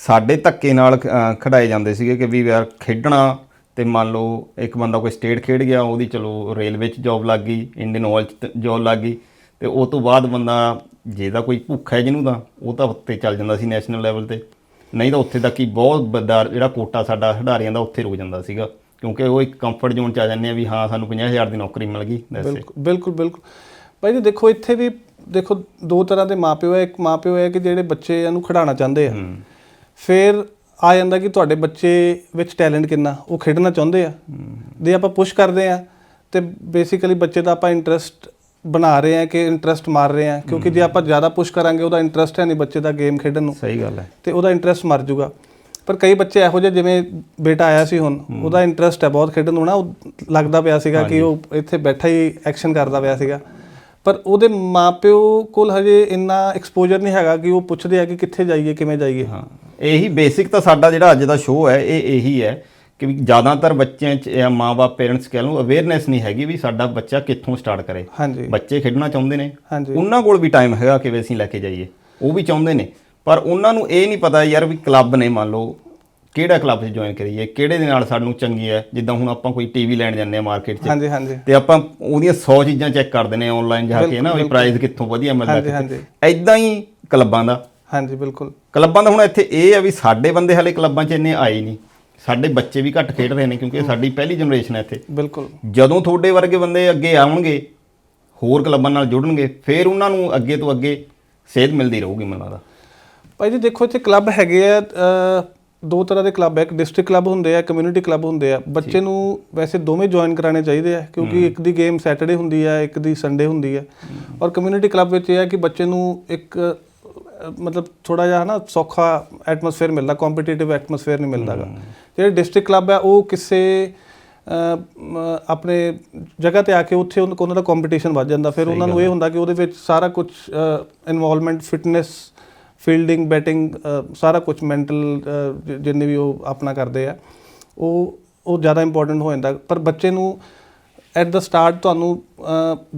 ਸਾਡੇ ਧੱਕੇ ਨਾਲ ਅ, ਖਿਡਾਏ ਜਾਂਦੇ ਸੀਗੇ ਕਿ ਵੀ ਯਾਰ ਖੇਡਣਾ ਤੇ ਮੰਨ ਲਓ ਇੱਕ ਬੰਦਾ ਕੋਈ ਸਟੇਟ ਖੇਡ ਗਿਆ ਉਹਦੀ ਚਲੋ ਰੇਲਵੇ 'ਚ ਜੌਬ ਲੱਗ ਗਈ ਇੰਡੀਅਨ ਆਇਲ 'ਚ ਜੌਬ ਲੱਗ ਗਈ ਤੇ ਉਹ ਤੋਂ ਬਾਅਦ ਬੰਦਾ ਜੇ ਦਾ ਕੋਈ ਭੁੱਖ ਹੈ ਜਿਹਨੂੰ ਤਾਂ ਉਹ ਤਾਂ ਉੱਤੇ ਚੱਲ ਜਾਂਦਾ ਸੀ ਨੈਸ਼ਨਲ ਲੈਵਲ ਤੇ। ਨਹੀਂ ਤਾਂ ਉੱਥੇ ਤੱਕ ਹੀ ਬਹੁਤ ਵੱਡਾ ਜਿਹੜਾ ਕੋਟਾ ਸਾਡਾ ਖਿਡਾਰੀਆਂ ਦਾ ਉੱਥੇ ਰੁਕ ਜਾਂਦਾ ਸੀਗਾ ਕਿਉਂਕਿ ਉਹ ਇੱਕ ਕੰਫਰਟ ਜ਼ੋਨ 'ਚ ਆ ਜਾਂਦੇ ਆ ਵੀ ਹਾਂ ਸਾਨੂੰ 50000 ਦੀ ਨੌਕਰੀ ਮਿਲ ਗਈ ਬਿਲਕੁਲ ਬਿਲਕੁਲ ਬਿਲਕੁਲ। ਭਾਈ ਜੀ ਦੇਖੋ ਇੱਥੇ ਵੀ ਦੇਖੋ ਦੋ ਤਰ੍ਹਾਂ ਦੇ ਮਾਪਿਓ ਹੈ ਇੱਕ ਮਾਪਿਓ ਹੈ ਕਿ ਜਿਹੜੇ ਬੱਚੇ ਨੂੰ ਖਿਡਾਉਣਾ ਚਾਹੁੰਦੇ ਆ। ਫਿਰ ਆ ਜਾਂਦਾ ਕਿ ਤੁਹਾਡੇ ਬੱਚੇ ਵਿੱਚ ਟੈਲੈਂਟ ਕਿੰਨਾ ਉਹ ਖੇਡਣਾ ਚਾਹੁੰਦੇ ਆ। ਜੇ ਆਪਾਂ ਪੁਸ਼ ਕਰਦੇ ਆ ਤੇ ਬੇਸਿਕਲੀ ਬੱਚੇ ਦਾ ਆਪਾਂ ਇੰਟਰਸਟ ਬਣਾ ਰਹੇ ਆ ਕਿ ਇੰਟਰਸਟ ਮਾਰ ਰਹੇ ਆ ਕਿਉਂਕਿ ਜੇ ਆਪਾਂ ਜ਼ਿਆਦਾ ਪੁਸ਼ ਕਰਾਂਗੇ ਉਹਦਾ ਇੰਟਰਸਟ ਹੈ ਨਹੀਂ ਬੱਚੇ ਦਾ ਗੇਮ ਖੇਡਣ ਨੂੰ। ਸਹੀ ਗੱਲ ਹੈ। ਤੇ ਉਹਦਾ ਇੰਟਰਸਟ ਮਰ ਜਾਊਗਾ ਪਰ ਕਈ ਬੱਚੇ ਇਹੋ ਜਿਹੇ ਜਿਵੇਂ ਬੇਟਾ ਆਇਆ ਸੀ ਹੁਣ ਉਹਦਾ ਇੰਟਰਸਟ ਹੈ ਬਹੁਤ ਖੇਡਣ ਨੂੰ ਨਾ ਉਹ ਲੱਗਦਾ ਪਿਆ ਸੀਗਾ ਕਿ ਉਹ ਇੱਥੇ ਬੈਠਾ ਹੀ ਐਕਸ਼ਨ ਕਰਦਾ ਪਿਆ ਸੀਗਾ। ਪਰ ਉਹਦੇ ਮਾਪਿਓ ਕੋਲ ਹਜੇ ਇੰਨਾ ਐਕਸਪੋਜ਼ਰ ਨਹੀਂ ਹੈਗਾ ਕਿ ਉਹ ਪੁੱਛਦੇ ਆ ਕਿ ਕਿੱਥੇ ਜਾਈਏ ਕਿਵੇਂ ਜਾਈਏ। ਹਾਂ ਇਹੀ ਬੇਸਿਕ ਤਾਂ ਸਾਡਾ ਜਿਹੜਾ ਅੱਜ ਦਾ ਸ਼ੋਅ ਹੈ ਇਹ ਇਹੀ ਹੈ ਕਿ ਜ਼ਿਆਦਾਤਰ ਬੱਚਿਆਂ 'ਚ ਜਾਂ ਮਾਪੇ ਪੇਰੈਂਟਸ ਕਹਿ ਲਓ ਅਵੇਅਰਨੈਸ ਨਹੀਂ ਹੈਗੀ ਵੀ ਸਾਡਾ ਬੱਚਾ ਕਿੱਥੋਂ ਸਟਾਰਟ ਕਰੇ। ਹਾਂਜੀ। ਬੱਚੇ ਖੇਡਣਾ ਚਾਹੁੰਦੇ ਨੇ। ਹਾਂਜੀ। ਉਹਨਾਂ ਕੋਲ ਵੀ ਟਾਈਮ ਹੈਗਾ ਕਿ ਵੀ ਅਸੀਂ ਲੈ ਕੇ ਜਾਈਏ। ਉਹ ਵੀ ਚਾਹੁੰਦੇ ਨੇ। ਪਰ ਉਹਨਾਂ ਨੂੰ ਇਹ ਨਹੀਂ ਪਤਾ ਯਾਰ ਵੀ ਕਲੱਬ ਨੇ ਮੰਨ ਲਓ ਕਿਹੜਾ ਕਲੱਬ 'ਚ ਜੁਆਇਨ ਕਰੀਏ ਕਿਹੜੇ ਦੇ ਨਾਲ ਸਾਨੂੰ ਚੰਗੀ ਹੈ? ਜਿੱਦਾਂ ਹੁਣ ਆਪਾਂ ਕੋਈ ਟੀਵੀ ਲੈਣ ਜਾਂਦੇ ਆ ਮਾਰਕੀਟ 'ਚ। ਹਾਂਜੀ ਹਾਂਜੀ। ਤੇ ਆਪਾਂ ਉਹਦੀਆਂ 100 ਚੀਜ਼ਾਂ ਚੈੱਕ ਕਰਦੇ ਨੇ ਆਨਲਾਈਨ ਜਾ ਕੇ ਨਾ ਵੀ ਪ੍ਰਾਈਸ ਕਿੱਥੋਂ ਵਧੀਆ ਮਿਲਦਾ ਹਾਂਜੀ ਐਦਾਂ ਹੀ ਕਲੱਬਾਂ ਦਾ। ਹਾਂਜੀ ਬਿਲਕੁਲ। ਕਲੱਬਾਂ ਦਾ ਹੁਣ ਇੱਥੇ ਇਹ ਆ ਵੀ ਸਾਡੇ ਬੰਦੇ ਹਲੇ ਕਲੱਬਾਂ 'ਚ ਇੰਨੇ ਆਏ ਨਹੀਂ। ਸਾਡੇ ਬੱਚੇ ਵੀ ਘੱਟ ਖੇਡ ਰਹੇ ਨੇ ਕਿਉਂਕਿ ਸਾਡੀ ਪਹਿਲੀ ਜਨਰੇਸ਼ਨ ਹੈ ਇੱਥੇ। ਬਿਲਕੁਲ। ਜਦੋਂ ਤੁਹਾਡੇ ਵਰਗੇ ਬੰਦੇ ਅੱਗੇ ਆਉਣਗੇ ਹੋਰ ਕਲੱਬਾਂ ਨਾਲ ਜੁੜਨਗੇ ਫਿਰ ਉਹਨਾਂ ਨੂੰ ਅੱਗੇ ਤੋਂ ਅੱਗੇ ਸੇਧ ਮਿਲਦੀ ਰਹੂਗੀ ਮੈਨੂੰ ਲੱਗਦਾ। ਭਾਈ ਜੀ ਦੇਖੋ ਇੱਥੇ ਕਲੱਬ ਹੈਗੇ ਆ ਦੋ ਤਰ੍ਹਾਂ ਦੇ ਕਲੱਬ ਹੈ ਇੱਕ ਡਿਸਟ੍ਰਿਕਟ ਕਲੱਬ ਹੁੰਦੇ ਆ ਕਮਿਊਨਿਟੀ ਕਲੱਬ ਹੁੰਦੇ ਆ। ਬੱਚੇ ਨੂੰ ਵੈਸੇ ਦੋਵੇਂ ਜੁਆਇਨ ਕਰਾਣੇ ਚਾਹੀਦੇ ਆ ਕਿਉਂਕਿ ਇੱਕ ਦੀ ਗੇਮ ਸੈਟਰਡੇ ਹੁੰਦੀ ਆ ਇੱਕ ਦੀ ਸੰਡੇ ਹੁੰਦੀ ਆ। ਔਰ ਕਮਿਊਨਿਟੀ ਕਲੱਬ ਵਿੱਚ ਇਹ ਹੈ ਕਿ ਬੱਚੇ ਨੂੰ ਇੱਕ ਮਤਲਬ ਥੋੜਾ ਜਿਹਾ ਨਾ ਸੌਖਾ ਐਟਮੋਸਫੇਅਰ ਮਿਲਦਾ ਕੰਪੀਟੀਟਿਵ ਐਟਮੋਸਫੇਅਰ ਨਹੀਂ ਮਿਲਦਾਗਾ ਜਿਹੜੇ ਡਿਸਟ੍ਰਿਕਟ ਕਲੱਬ ਹੈ ਉਹ ਕਿਸੇ ਆਪਣੇ ਜਗ੍ਹਾ ਤੇ ਆ ਕੇ ਉੱਥੇ ਉਹਨਾਂ ਉਹਨਾਂ ਦਾ ਕੰਪੀਟੀਸ਼ਨ ਵੱਧ ਜਾਂਦਾ। ਫਿਰ ਉਹਨਾਂ ਨੂੰ ਇਹ ਹੁੰਦਾ ਕਿ ਉਹਦੇ ਵਿੱਚ ਸਾਰਾ ਕੁਝ ਇਨਵੋਲਵਮੈਂਟ ਫਿਟਨੈਸ ਫੀਲਡਿੰਗ ਬੈਟਿੰਗ ਸਾਰਾ ਕੁਝ ਮੈਂਟਲ ਜਿੰਨੇ ਵੀ ਉਹ ਆਪਣਾ ਕਰਦੇ ਆ ਉਹ ਉਹ ਜ਼ਿਆਦਾ ਇੰਪੋਰਟੈਂਟ ਹੋ ਜਾਂਦਾ। ਪਰ ਬੱਚੇ ਨੂੰ ਐਟ ਦਾ ਸਟਾਰਟ ਤੁਹਾਨੂੰ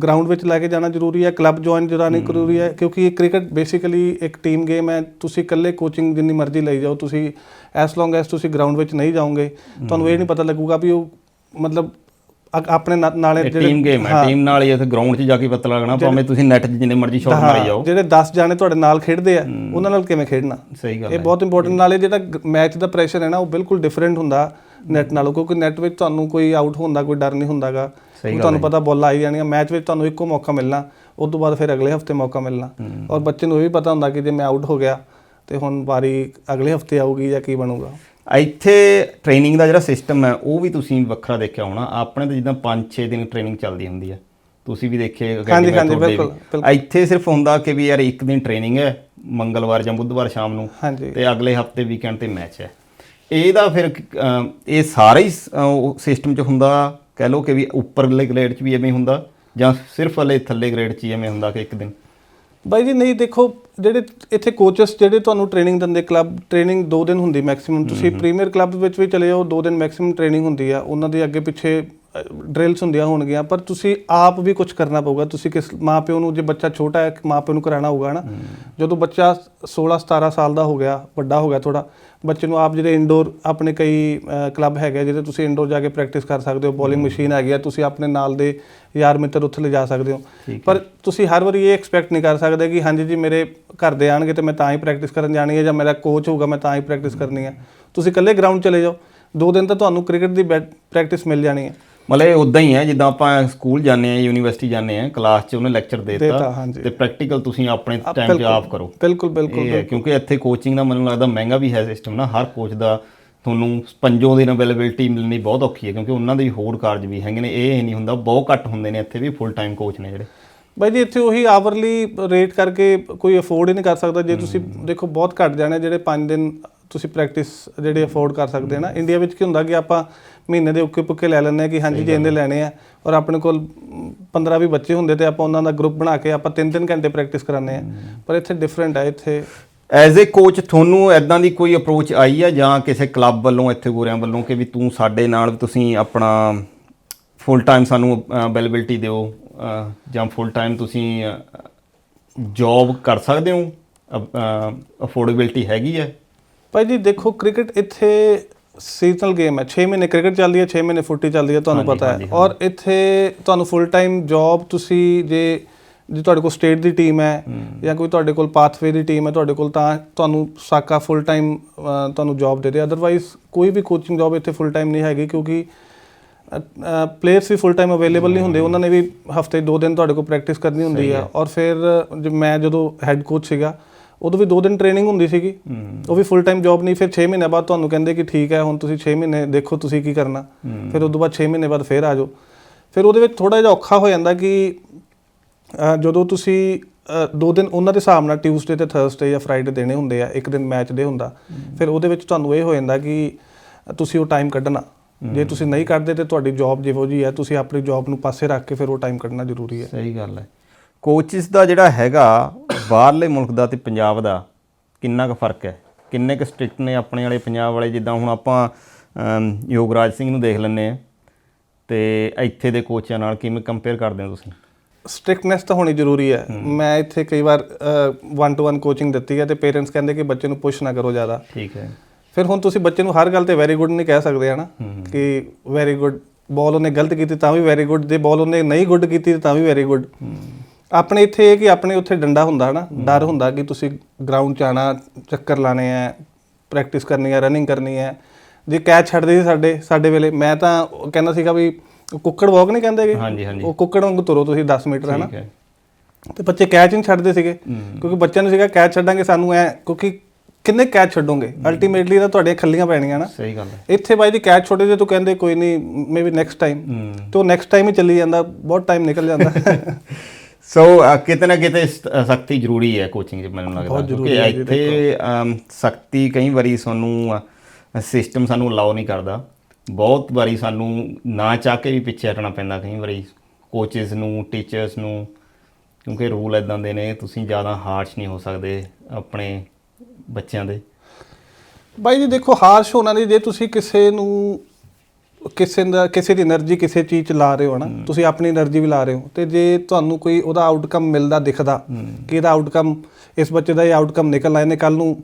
ਗਰਾਊਂਡ ਵਿੱਚ ਲੈ ਕੇ ਜਾਣਾ ਜ਼ਰੂਰੀ ਹੈ ਕਲੱਬ ਜੁਆਇਨ ਜਰਾਨੀ ਜ਼ਰੂਰੀ ਹੈ। ਕਿਉਂਕਿ ਕ੍ਰਿਕਟ ਬੇਸਿਕਲੀ ਇੱਕ ਟੀਮ ਗੇਮ ਹੈ। ਤੁਸੀਂ ਇਕੱਲੇ ਕੋਚਿੰਗ ਜਿੰਨੀ ਮਰਜ਼ੀ ਲਈ ਜਾਓ ਤੁਸੀਂ ਐਸ ਲੌਂਗ ਐਸ ਤੁਸੀਂ ਗਰਾਊਂਡ ਵਿੱਚ ਨਹੀਂ ਜਾਓਗੇ ਤੁਹਾਨੂੰ ਇਹ ਨਹੀਂ ਪਤਾ ਲੱਗੂਗਾ ਵੀ ਉਹ ਮਤਲਬ ਅ- ਆਪਣੇ ਨਾ- ਨਾਲੇ ਟੀਮ ਗੇਮ ਹੈ ਟੀਮ ਨਾਲ ਹੀ ਇੱਥੇ ਗਰਾਊਂਡ 'ਚ ਜਾ ਕੇ ਪਤਾ ਲੱਗਣਾ ਭਾਵੇਂ ਤੁਸੀਂ ਨੈਟ 'ਚ ਜਿੰਨੇ ਮਰਜ਼ੀ ਸ਼ਾਟ ਮਾਰੀ ਜਾਓ। ਜਿਹੜੇ 10 ਜਾਣੇ ਤੁਹਾਡੇ ਨਾਲ ਖੇਡਦੇ ਆ ਉਹਨਾਂ ਨਾਲ ਕਿਵੇਂ ਖੇਡਣਾ? ਸਹੀ ਗੱਲ ਇਹ ਬਹੁਤ ਇੰਪੋਰਟੈਂਟ ਨਾਲੇ ਜਿਹੜਾ ਮੈਚ ਦਾ ਪ੍ਰੈਸ਼ਰ ਹੈ ਨਾ ਉਹ ਬਿਲਕੁਲ ਡਿਫਰੈਂਟ ਹੁੰਦਾ ਨੈਟ ਨਾਲੋਂ ਕਿਉਂਕਿ ਨੈਟ ਵਿੱਚ ਤੁਹਾਨੂੰ ਕੋਈ ਆਊਟ ਹੋਣ ਦਾ ਕੋਈ ਡਰ ਨਹੀਂ ਹੁੰਦਾਗਾ। ਤੁਹਾਨੂੰ ਪਤਾ ਬੋਲਾਂ ਆਈ ਜਾਣੀਆਂ ਮੈਚ ਵਿੱਚ ਤੁਹਾਨੂੰ ਇੱਕੋ ਮੌਕਾ ਮਿਲਣਾ ਉਸ ਤੋਂ ਬਾਅਦ ਫਿਰ ਅਗਲੇ ਹਫ਼ਤੇ ਮੌਕਾ ਮਿਲਣਾ। ਔਰ ਬੱਚੇ ਨੂੰ ਇਹ ਵੀ ਪਤਾ ਹੁੰਦਾ ਕਿ ਜੇ ਮੈਂ ਆਊਟ ਹੋ ਗਿਆ ਤੇ ਹੁਣ ਵਾਰੀ ਅਗਲੇ ਹਫ਼ਤੇ ਆਊਗੀ ਜਾਂ ਕੀ ਬਣੂਗਾ। ਇੱਥੇ ਟ੍ਰੇਨਿੰਗ ਦਾ ਜਿਹੜਾ ਸਿਸਟਮ ਹੈ ਉਹ ਵੀ ਤੁਸੀਂ ਵੱਖਰਾ ਦੇਖਿਆ ਹੋਣਾ। ਆਪਣੇ ਤਾਂ ਜਿੱਦਾਂ 5-6 ਦਿਨ ਟ੍ਰੇਨਿੰਗ ਚੱਲਦੀ ਹੁੰਦੀ ਹੈ। ਤੁਸੀਂ ਵੀ ਦੇਖੇ ਹਾਂਜੀ, ਵੀ। ਬਿਲਕੁਲ, ਇੱਥੇ ਸਿਰਫ ਹੁੰਦਾ ਕਿ ਵੀ ਯਾਰ ਇੱਕ ਦਿਨ ਟ੍ਰੇਨਿੰਗ ਹੈ ਮੰਗਲਵਾਰ ਜਾਂ ਬੁੱਧਵਾਰ ਸ਼ਾਮ ਨੂੰ ਹਾਂਜੀ। ਤੇ ਅਗਲੇ ਹਫ਼ਤੇ ਵੀਕਐਂਡ ਤੇ ਮੈਚ ਹੈ। ਇਹਦਾ ਫਿਰ ਇਹ ਸਾਰਾ ਹੀ ਸਿਸਟਮ ਚ ਹੁੰਦਾ ਕਹਿ ਲਓ ਕਿ ਵੀ ਉੱਪਰਲੇ ਗ੍ਰੇਡ ਚ ਵੀ ਐਵੇਂ ਹੁੰਦਾ ਜਾਂ ਸਿਰਫ ਹਲੇ ਥੱਲੇ ਗ੍ਰੇਡ ਚ ਹੀ ਐਵੇਂ ਹੁੰਦਾ ਕਿ ਇੱਕ ਦਿਨ। ਬਾਈ ਜੀ ਨਹੀਂ ਦੇਖੋ ਜਿਹੜੇ ਇੱਥੇ ਕੋਚਸ ਜਿਹੜੇ ਤੁਹਾਨੂੰ ਟ੍ਰੇਨਿੰਗ ਦਿੰਦੇ ਕਲੱਬ ਟ੍ਰੇਨਿੰਗ 2 ਦਿਨ ਹੁੰਦੀ ਮੈਕਸਿਮਮ ਤੁਸੀਂ ਪ੍ਰੀਮੀਅਰ ਕਲੱਬ ਵਿੱਚ ਵੀ ਚਲੇ ਜਾਓ 2 ਦਿਨ ਮੈਕਸਿਮਮ ਟ੍ਰੇਨਿੰਗ ਹੁੰਦੀ ਆ। ਉਹਨਾਂ ਦੇ ਅੱਗੇ ਪਿੱਛੇ ਡ੍ਰਿਲਸ ਹੁੰਦੀਆਂ ਹੋਣਗੀਆਂ। ਪਰ ਤੁਸੀਂ ਆਪ ਵੀ ਕੁਝ ਕਰਨਾ ਪਊਗਾ। ਤੁਸੀਂ ਕਿਸ ਮਾਪਿਓ ਨੂੰ ਜੇ ਬੱਚਾ ਛੋਟਾ ਹੈ ਮਾਪਿਓ ਨੂੰ ਕਰਾਉਣਾ ਹੋਊਗਾ ਨਾ ਜਦੋਂ ਬੱਚਾ 16 17 ਸਾਲ ਦਾ ਹੋ ਗਿਆ ਵੱਡਾ ਹੋ ਗਿਆ ਥੋੜਾ ਬੱਚੇ ਨੂੰ ਆਪ ਜਿਹੜੇ ਇੰਡੋਰ ਆਪਣੇ ਕਈ ਕਲੱਬ ਹੈਗੇ ਜਿਹਦੇ ਤੁਸੀਂ ਇੰਡੋਰ ਜਾ ਕੇ ਪ੍ਰੈਕਟਿਸ ਕਰ ਸਕਦੇ ਹੋ ਬੋਲਿੰਗ ਮਸ਼ੀਨ ਹੈਗੀ ਆ ਤੁਸੀਂ ਆਪਣੇ ਨਾਲ ਦੇ ਯਾਰ ਮਿੱਤਰ ਉੱਥੇ ਲਿਜਾ ਸਕਦੇ ਹੋ। ਪਰ ਤੁਸੀਂ ਹਰ ਵਾਰੀ ਇਹ ਐਕਸਪੈਕਟ ਨਹੀਂ ਕਰ ਸਕਦੇ ਕਿ ਹਾਂਜੀ ਜੀ ਮੇਰੇ ਘਰ ਦੇ ਆਣਗੇ ਤੇ ਮੈਂ ਤਾਂ ਹੀ ਪ੍ਰੈਕਟਿਸ ਕਰਨ ਜਾਣੀ ਹੈ ਜਾਂ ਮੇਰਾ ਕੋਚ ਹੋਊਗਾ ਮੈਂ ਤਾਂ ਹੀ ਪ੍ਰੈਕਟਿਸ ਕਰਨੀ ਹੈ। ਤੁਸੀਂ ਇਕੱਲੇ ਗਰਾਊਂਡ ਚਲੇ ਜਾਓ। ਦੋ ਦਿਨ ਤਾਂ ਤੁਹਾਨੂੰ ਕ੍ਰਿਕਟ ਦੀ ਪ੍ਰੈਕਟਿਸ ਮਿਲ ਜਾਣੀ ਹੈ। ਮਤਲਬ ਇਹ ਉਦਾਂ ਹੀ ਹੈ ਜਿੱਦਾਂ ਆਪਾਂ ਸਕੂਲ ਜਾਂਦੇ ਆ ਯੂਨੀਵਰਸਿਟੀ ਜਾਂਦੇ ਆ ਕਲਾਸ 'ਚ ਉਹਨੇ ਲੈਕਚਰ ਦੇ ਦੇਤਾ। ਤੇ ਪ੍ਰੈਕਟੀਕਲ ਤੁਸੀਂ ਆਪਣੇ ਟਾਈਮ 'ਤੇ ਆਪ ਕਰੋ। ਬਿਲਕੁਲ ਬਿਲਕੁਲ ਇਹ ਕਿਉਂਕਿ ਇੱਥੇ ਕੋਚਿੰਗ ਦਾ ਮੈਨੂੰ ਲੱਗਦਾ ਮਹਿੰਗਾ ਵੀ ਹੈ ਸਿਸਟਮ ਨਾ ਹਰ ਕੋਚ ਦਾ ਤੁਹਾਨੂੰ ਪੰਜੋਂ ਦਿਨ ਅਵੇਲੇਬਿਲਟੀ ਮਿਲਣੀ ਬਹੁਤ ਔਖੀ ਹੈ ਕਿਉਂਕਿ ਉਹਨਾਂ ਦੇ ਹੋਰ ਕਾਰਜ ਵੀ ਹੈਗੇ ਨੇ ਇਹ ਨਹੀਂ ਹੁੰਦਾ ਬਹੁਤ ਘੱਟ ਹੁੰਦੇ ਨੇ ਇੱਥੇ ਵੀ ਫੁੱਲ ਟਾਈਮ ਕੋਚ ਨੇ ਜਿਹੜੇ। ਬਾਈ ਜੀ ਇੱਥੇ ਉਹੀ ਆਵਰਲੀ ਰੇਟ ਕਰਕੇ ਕੋਈ ਅਫੋਰਡ ਹੀ ਨਹੀਂ ਕਰ ਸਕਦਾ ਜੇ ਤੁਸੀਂ ਦੇਖੋ ਬਹੁਤ ਘੱਟ ਜਾਣੇ ਜਿਹੜੇ 5 ਦਿਨ ਤੁਸੀਂ ਪ੍ਰੈਕਟਿਸ ਜਿਹੜੇ ਅਫੋਰਡ ਕਰ ਸਕਦੇ ਆ ਨਾ ਇੰਡੀਆ ਵਿੱਚ ਕੀ ਹੁੰਦਾ ਕਿ ਆਪਾਂ ਮਹੀਨੇ ਦੇ ਉੱਕੇ ਪੁੱਕੇ ਲੈ ਲੈਂਦੇ ਆ ਕਿ ਹਾਂਜੀ ਜੇ ਇਹਨੇ ਲੈਣੇ ਆ ਔਰ ਆਪਣੇ ਕੋਲ 15 ਵੀ ਬੱਚੇ ਹੁੰਦੇ ਤੇ ਆਪਾਂ ਉਹਨਾਂ ਦਾ ਗਰੁੱਪ ਬਣਾ ਕੇ ਆਪਾਂ 3-3 ਘੰਟੇ ਪ੍ਰੈਕਟਿਸ ਕਰਾਉਂਦੇ ਆ ਪਰ ਇੱਥੇ ਡਿਫਰੈਂਟ ਹੈ ਇੱਥੇ ਐਜ਼ ਅ ਕੋਚ ਤੁਹਾਨੂੰ ਐਦਾਂ ਦੀ ਕੋਈ ਅਪਰੋਚ ਆਈ ਹੈ ਜਾਂ ਕਿਸੇ ਕਲੱਬ ਵੱਲੋਂ ਇੱਥੇ ਗੋਰਿਆਂ ਵੱਲੋਂ ਕਿ ਵੀ ਤੂੰ ਸਾਡੇ ਨਾਲ ਤੁਸੀਂ ਆਪਣਾ ਫੁੱਲ ਟਾਈਮ ਸਾਨੂੰ ਅਵੇਲੇਬਿਲਟੀ ਦਿਓ ਜਾਂ ਫੁੱਲ ਟਾਈਮ ਤੁਸੀਂ ਜੌਬ ਕਰ ਸਕਦੇ ਹੋ? ਅਫੋਰਡੇਬਿਲਟੀ ਹੈਗੀ ਹੈ ਭਾਈ ਜੀ ਦੇਖੋ ਕ੍ਰਿਕਟ ਇੱਥੇ ਸੀਜ਼ਨਲ ਗੇਮ ਹੈ। 6 ਮਹੀਨੇ ਕ੍ਰਿਕਟ ਚੱਲਦੀ ਹੈ 6 ਮਹੀਨੇ ਫੁੱਟੀ ਚੱਲਦੀ ਹੈ ਤੁਹਾਨੂੰ ਪਤਾ ਹੈ। ਔਰ ਇੱਥੇ ਤੁਹਾਨੂੰ ਫੁੱਲ ਟਾਈਮ ਜੌਬ ਤੁਸੀਂ ਜੇ ਜੇ ਤੁਹਾਡੇ ਕੋਲ ਸਟੇਟ ਦੀ ਟੀਮ ਹੈ ਜਾਂ ਕੋਈ ਤੁਹਾਡੇ ਕੋਲ ਪਾਥਵੇ ਦੀ ਟੀਮ ਹੈ ਤੁਹਾਡੇ ਕੋਲ ਤਾਂ ਤੁਹਾਨੂੰ ਸਾਕਾ ਫੁੱਲ ਟਾਈਮ ਤੁਹਾਨੂੰ ਜੌਬ ਦੇ ਦੇ। ਅਦਰਵਾਈਜ਼ ਕੋਈ ਵੀ ਕੋਚਿੰਗ ਜੌਬ ਇੱਥੇ ਫੁੱਲ ਟਾਈਮ ਨਹੀਂ ਹੈਗੀ ਕਿਉਂਕਿ ਪਲੇਅਰਸ ਵੀ ਫੁੱਲ ਟਾਈਮ ਅਵੇਲੇਬਲ ਨਹੀਂ ਹੁੰਦੇ। ਉਹਨਾਂ ਨੇ ਵੀ ਹਫ਼ਤੇ 2 ਦਿਨ ਤੁਹਾਡੇ ਕੋਲ ਪ੍ਰੈਕਟਿਸ ਕਰਨੀ ਹੁੰਦੀ ਆ ਔਰ ਫਿਰ ਜੇ ਮੈਂ ਜਦੋਂ ਹੈੱਡ ਕੋਚ ਸੀਗਾ ਉਦੋਂ ਵੀ 2 ਦਿਨ ਟ੍ਰੇਨਿੰਗ ਹੁੰਦੀ ਸੀਗੀ। ਉਹ ਵੀ ਫੁੱਲ ਟਾਈਮ ਜੌਬ ਨਹੀਂ ਫਿਰ 6 ਮਹੀਨੇ ਬਾਅਦ ਤੁਹਾਨੂੰ ਕਹਿੰਦੇ ਕਿ ਠੀਕ ਹੈ ਹੁਣ ਤੁਸੀਂ 6 ਮਹੀਨੇ ਦੇਖੋ ਤੁਸੀਂ ਕੀ ਕਰਨਾ। ਫਿਰ ਉਸ ਤੋਂ ਬਾਅਦ 6 ਮਹੀਨੇ ਬਾਅਦ ਫਿਰ ਆ ਜਾਓ। ਫਿਰ ਉਹਦੇ ਵਿੱਚ ਥੋੜਾ ਜਿਹਾ ਔਖਾ ਹੋ ਜਾਂਦਾ ਕਿ ਜਦੋਂ ਤੁਸੀਂ ਦੋ ਦਿਨ ਉਹਨਾਂ ਦੇ ਹਿਸਾਬ ਨਾਲ ਟਿਊਜ਼ਡੇ ਤੇ ਥਰਸਡੇ ਜਾਂ ਫਰਾਈਡੇ ਦੇਣੇ ਹੁੰਦੇ ਆ ਇੱਕ ਦਿਨ ਮੈਚ ਦੇ ਹੁੰਦਾ ਫਿਰ ਉਹਦੇ ਵਿੱਚ ਤੁਹਾਨੂੰ ਇਹ ਹੋ ਜਾਂਦਾ ਕਿ ਤੁਸੀਂ ਉਹ ਟਾਈਮ ਕੱਢਣਾ। ਜੇ ਤੁਸੀਂ ਨਹੀਂ ਕੱਢਦੇ ਤੇ ਤੁਹਾਡੀ ਜੌਬ ਜਿਹੋ ਜੀ ਹੈ ਤੁਸੀਂ ਆਪਣੀ ਜੌਬ ਨੂੰ ਪਾਸੇ ਰੱਖ ਕੇ ਫਿਰ ਉਹ ਟਾਈਮ ਕੱਢਣਾ ਜ਼ਰੂਰੀ ਹੈ। ਸਹੀ ਗੱਲ ਹੈ। ਕੋਚਿਸ ਦਾ ਜਿਹੜਾ ਹੈਗਾ ਬਾਹਰਲੇ ਮੁਲਕ ਦਾ ਤੇ ਪੰਜਾਬ ਦਾ ਕਿੰਨਾ ਕੁ ਫ਼ਰਕ ਹੈ? ਕਿੰਨੇ ਕੁ ਸਟ੍ਰਿਕਟ ਨੇ ਆਪਣੇ ਵਾਲੇ ਪੰਜਾਬ ਵਾਲੇ? ਜਿੱਦਾਂ ਹੁਣ ਆਪਾਂ ਯੋਗਰਾਜ ਸਿੰਘ ਨੂੰ ਦੇਖ ਲੈਂਦੇ ਆ ਤੇ ਇੱਥੇ ਦੇ ਕੋਚਾਂ ਨਾਲ ਕਿਵੇਂ ਕੰਪੇਅਰ ਕਰਦੇ ਹੋ ਤੁਸੀਂ? ਸਟ੍ਰਿਕਟਨੈਸ ਤਾਂ ਹੋਣੀ ਜ਼ਰੂਰੀ ਹੈ। ਮੈਂ ਇੱਥੇ ਕਈ ਵਾਰ 1 ਟੂ 1 ਕੋਚਿੰਗ ਦਿੱਤੀ ਹੈ ਤੇ ਪੇਰੈਂਟਸ ਕਹਿੰਦੇ ਕਿ ਬੱਚੇ ਨੂੰ ਪੁਸ਼ ਨਾ ਕਰੋ ਜ਼ਿਆਦਾ। ਠੀਕ ਹੈ। ਫਿਰ ਹੁਣ ਤੁਸੀਂ ਬੱਚੇ ਨੂੰ ਹਰ ਗੱਲ ਤੇ ਵੈਰੀ ਗੁੱਡ ਨਹੀਂ ਕਹਿ ਸਕਦੇ ਹਨਾ? ਕਿ ਵੈਰੀ ਗੁੱਡ ਬਾਲ ਉਹਨੇ ਗਲਤ ਕੀਤੀ ਤਾਂ ਵੀ ਵੈਰੀ ਗੁੱਡ ਜੇ ਬਾਲ ਉਹਨੇ ਨਹੀਂ ਗੁੱਡ ਕੀਤੀ ਤਾਂ ਵੀ ਵੈਰੀ ਗੁੱਡ ਆਪਣੇ ਇੱਥੇ ਇਹ ਕਿ ਆਪਣੇ ਉੱਥੇ ਡੰਡਾ ਹੁੰਦਾ ਹਨਾ ਡਰ ਹੁੰਦਾ ਕਿ ਤੁਸੀਂ ਗਰਾਊਂਡ 'ਚ ਆਣਾ ਚੱਕਰ ਲਾਣੇ ਆ ਪ੍ਰੈਕਟਿਸ ਕਰਨੀ ਹੈ ਰਨਿੰਗ ਕਰਨੀ ਹੈ ਜੇ ਕੈਚ ਛੱਡਦੇ ਸੀ ਸਾਡੇ ਸਾਡੇ ਵੇਲੇ ਮੈਂ ਤਾਂ ਕਹਿੰਦਾ ਸੀਗਾ ਵੀ ਕੁੱਕੜ ਵਾਕ ਨਹੀਂ ਕਹਿੰਦੇਗੇ ਹਾਂਜੀ ਹਾਂਜੀ। ਉਹ ਕੁੱਕੜ ਵਾਂਗੂ ਤੁਰੋ ਤੁਸੀਂ 10 ਮੀਟਰ ਹਨਾ? ਤੇ ਬੱਚੇ ਕੈਚ ਨਹੀਂ ਛੱਡਦੇ ਸੀਗੇ ਕਿਉਂਕਿ ਬੱਚਿਆਂ ਨੂੰ ਸੀਗਾ ਕੈਚ ਛੱਡਾਂਗੇ ਸਾਨੂੰ ਐ ਕਿਉਂਕਿ ਕਿੰਨੇ ਕੈਚ ਛੱਡੋਗੇ? ਅਲਟੀਮੇਟਲੀ ਤਾਂ ਤੁਹਾਡੀਆਂ ਖੱਲੀਆਂ ਪੈਣੀਆਂ ਨਾ। ਸਹੀ ਗੱਲ ਹੈ। ਇੱਥੇ ਬਾਈ ਜੀ ਕੈਚ ਛੋਟੇ ਜੇ ਤੂੰ ਕਹਿੰਦੇ ਕੋਈ ਨਹੀਂ ਮੇਬੀ ਨੈਕਸਟ ਟਾਈਮ ਤੇ ਉਹ ਨੈਕਸਟ ਟਾਈਮ ਹੀ ਚੱਲੀ ਜਾਂਦਾ ਬਹੁਤ ਟਾਈਮ ਨਿਕਲ ਜਾਂਦਾ। ਸੋ ਅ, ਕਿਤੇ ਨਾ ਕਿਤੇ ਸਖਤੀ ਜ਼ਰੂਰੀ ਹੈ ਕੋਚਿੰਗ 'ਚ ਮੈਨੂੰ ਲੱਗਦਾ ਕਿਉਂਕਿ ਇੱਥੇ ਸਖਤੀ ਕਈ ਵਾਰੀ ਸਾਨੂੰ ਸਿਸਟਮ ਸਾਨੂੰ ਅਲਾਉ ਨਹੀਂ ਕਰਦਾ ਬਹੁਤ ਵਾਰੀ ਸਾਨੂੰ ਨਾ ਚਾਹ ਕੇ ਵੀ ਪਿੱਛੇ ਹਟਣਾ ਪੈਂਦਾ ਕਈ ਵਾਰੀ ਕੋਚਸ ਨੂੰ ਟੀਚਰਸ ਨੂੰ ਕਿਉਂਕਿ ਰੂਲ ਇਦਾਂ ਦੇ ਨੇ ਤੁਸੀਂ ਜ਼ਿਆਦਾ ਹਾਰਸ਼ ਨਹੀਂ ਹੋ ਸਕਦੇ ਆਪਣੇ ਬੱਚਿਆਂ ਦੇ। ਬਾਈ ਜੀ ਦੇਖੋ ਹਾਰਸ਼ ਹੋਣਾ ਨਹੀਂ ਜੇ ਤੁਸੀਂ ਕਿਸੇ ਨੂੰ ਕਿਸੇ ਦਾ ਕਿਸੇ ਦੀ એનર્ਜੀ ਕਿਸੇ ਚੀਜ਼ 'ਚ ਲਾ ਰਹੇ ਹੋ ਨਾ ਤੁਸੀਂ ਆਪਣੀ એનર્ਜੀ ਵੀ ਲਾ ਰਹੇ ਹੋ। ਤੇ ਜੇ ਤੁਹਾਨੂੰ ਕੋਈ ਉਹਦਾ ਆਊਟਕਮ ਮਿਲਦਾ ਦਿਖਦਾ ਕਿ ਇਹਦਾ ਆਊਟਕਮ ਇਸ ਬੱਚੇ ਦਾ ਇਹ ਆਊਟਕਮ ਨਿਕਲ ਆਏ ਨੇ ਕੱਲ ਨੂੰ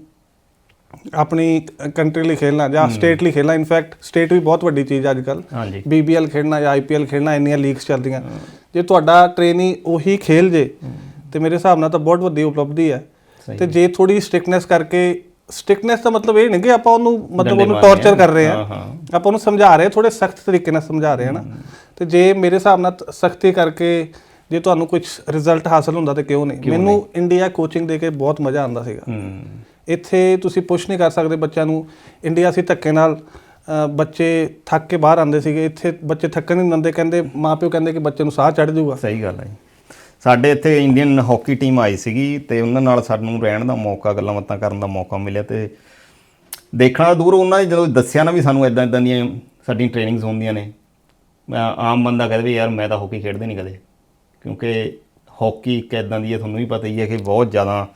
ਆਪਣੀ ਕੰਟਰੀ ਲਈ ਖੇਲਣਾ ਜਾਂ ਸਟੇਟ ਲਈ ਖੇਲਣਾ। ਇਨਫੈਕਟ ਸਟੇਟ ਵੀ ਬਹੁਤ ਵੱਡੀ ਚੀਜ਼ ਅੱਜ ਕੱਲ ਬੀਬੀਐਲ ਖੇਡਣਾ ਜਾਂ ਆਈਪੀਐਲ ਖੇਡਣਾ ਇੰਨੀਆਂ ਲੀਗਸ ਚੱਲਦੀਆਂ। ਜੇ ਤੁਹਾਡਾ ਟ੍ਰੇਨੀ ਉਹੀ ਖੇਲ ਜੇ ਤੇ ਮੇਰੇ ਹਿਸਾਬ ਨਾਲ ਤਾਂ ਬਹੁਤ ਵੱਡੀ ਉਪਲਬਧੀ ਹੈ। ਤੇ ਜੇ ਥੋੜੀ ਸਟ੍ਰਿਕਨੈਸ ਕਰਕੇ ਸਟ੍ਰਿਕਨੈਸ ਦਾ ਮਤਲਬ ਇਹ ਨਹੀਂ ਕਿ ਆਪਾਂ ਉਹਨੂੰ ਮਤਲਬ ਉਹਨੂੰ ਟੌਰਚਰ। ਕਰ ਰਹੇ ਆ। ਆਪਾਂ ਉਹਨੂੰ ਸਮਝਾ ਰਹੇ ਥੋੜੇ ਸਖਤ ਤਰੀਕੇ ਨਾਲ ਸਮਝਾ ਰਹੇ ਆ ਨਾ। ਤੇ ਜੇ ਮੇਰੇ ਹਿਸਾਬ ਨਾਲ ਸਖਤੀ ਕਰਕੇ ਜੇ ਤੁਹਾਨੂੰ ਕੁਝ ਰਿਜ਼ਲਟ ਹਾਸਲ ਹੁੰਦਾ ਤੇ ਕਿਉਂ ਨਹੀਂ? ਮੈਨੂੰ ਇੰਡੀਆ ਕੋਚਿੰਗ ਦੇ ਕੇ ਬਹੁਤ ਮਜ਼ਾ ਆਉਂਦਾ ਸੀਗਾ। ਇੱਥੇ ਤੁਸੀਂ ਪੁਸ਼ ਨਹੀਂ ਕਰ ਸਕਦੇ ਬੱਚਿਆਂ ਨੂੰ। ਇੰਡੀਆ ਸੀ ਧੱਕੇ ਨਾਲ ਬੱਚੇ ਥੱਕ ਕੇ ਬਾਹਰ ਆਉਂਦੇ ਸੀਗੇ। ਇੱਥੇ ਬੱਚੇ ਥੱਕਣ ਨਹੀਂ ਦਿੰਦੇ ਕਹਿੰਦੇ ਮਾਪਿਓ ਕਹਿੰਦੇ ਕਿ ਬੱਚੇ ਨੂੰ ਸਾਹ ਚੜ ਜਾਊਗਾ ਸਹੀ ਗੱਲ ਹੈ। ਸਾਡੇ ਇੱਥੇ ਇੰਡੀਅਨ ਹਾਕੀ ਟੀਮ ਆਈ ਸੀਗੀ ਤੇ ਉਹਨਾਂ ਨਾਲ ਸਾਨੂੰ ਰਹਿਣ ਦਾ ਮੌਕਾ ਗੱਲਾਂ ਬਾਤਾਂ ਕਰਨ ਦਾ ਮੌਕਾ ਮਿਲਿਆ ਤੇ ਦੇਖਣਾ ਦੂਰ ਉਹਨਾਂ ਨੇ ਜਦੋਂ ਦੱਸਿਆ ਨਾ ਵੀ ਸਾਨੂੰ ਇਦਾਂ ਇਦਾਂ ਦੀਆਂ ਸਾਡੀਆਂ ਟ੍ਰੇਨਿੰਗਸ ਹੁੰਦੀਆਂ ਨੇ ਮੈਂ ਆਮ ਬੰਦਾ ਕਹਦੇ ਵੀ ਯਾਰ ਮੈਂ ਤਾਂ ਹਾਕੀ ਖੇਡਦੇ ਨਹੀਂ ਕਦੇ ਕਿਉਂਕਿ ਹਾਕੀ ਇੱਕ ਇਦਾਂ ਦੀ ਹੈ ਤੁਹਾਨੂੰ ਵੀ ਪਤਾ ਹੀ ਹੈ ਕਿ ਬਹੁਤ ਜ਼ਿਆਦਾ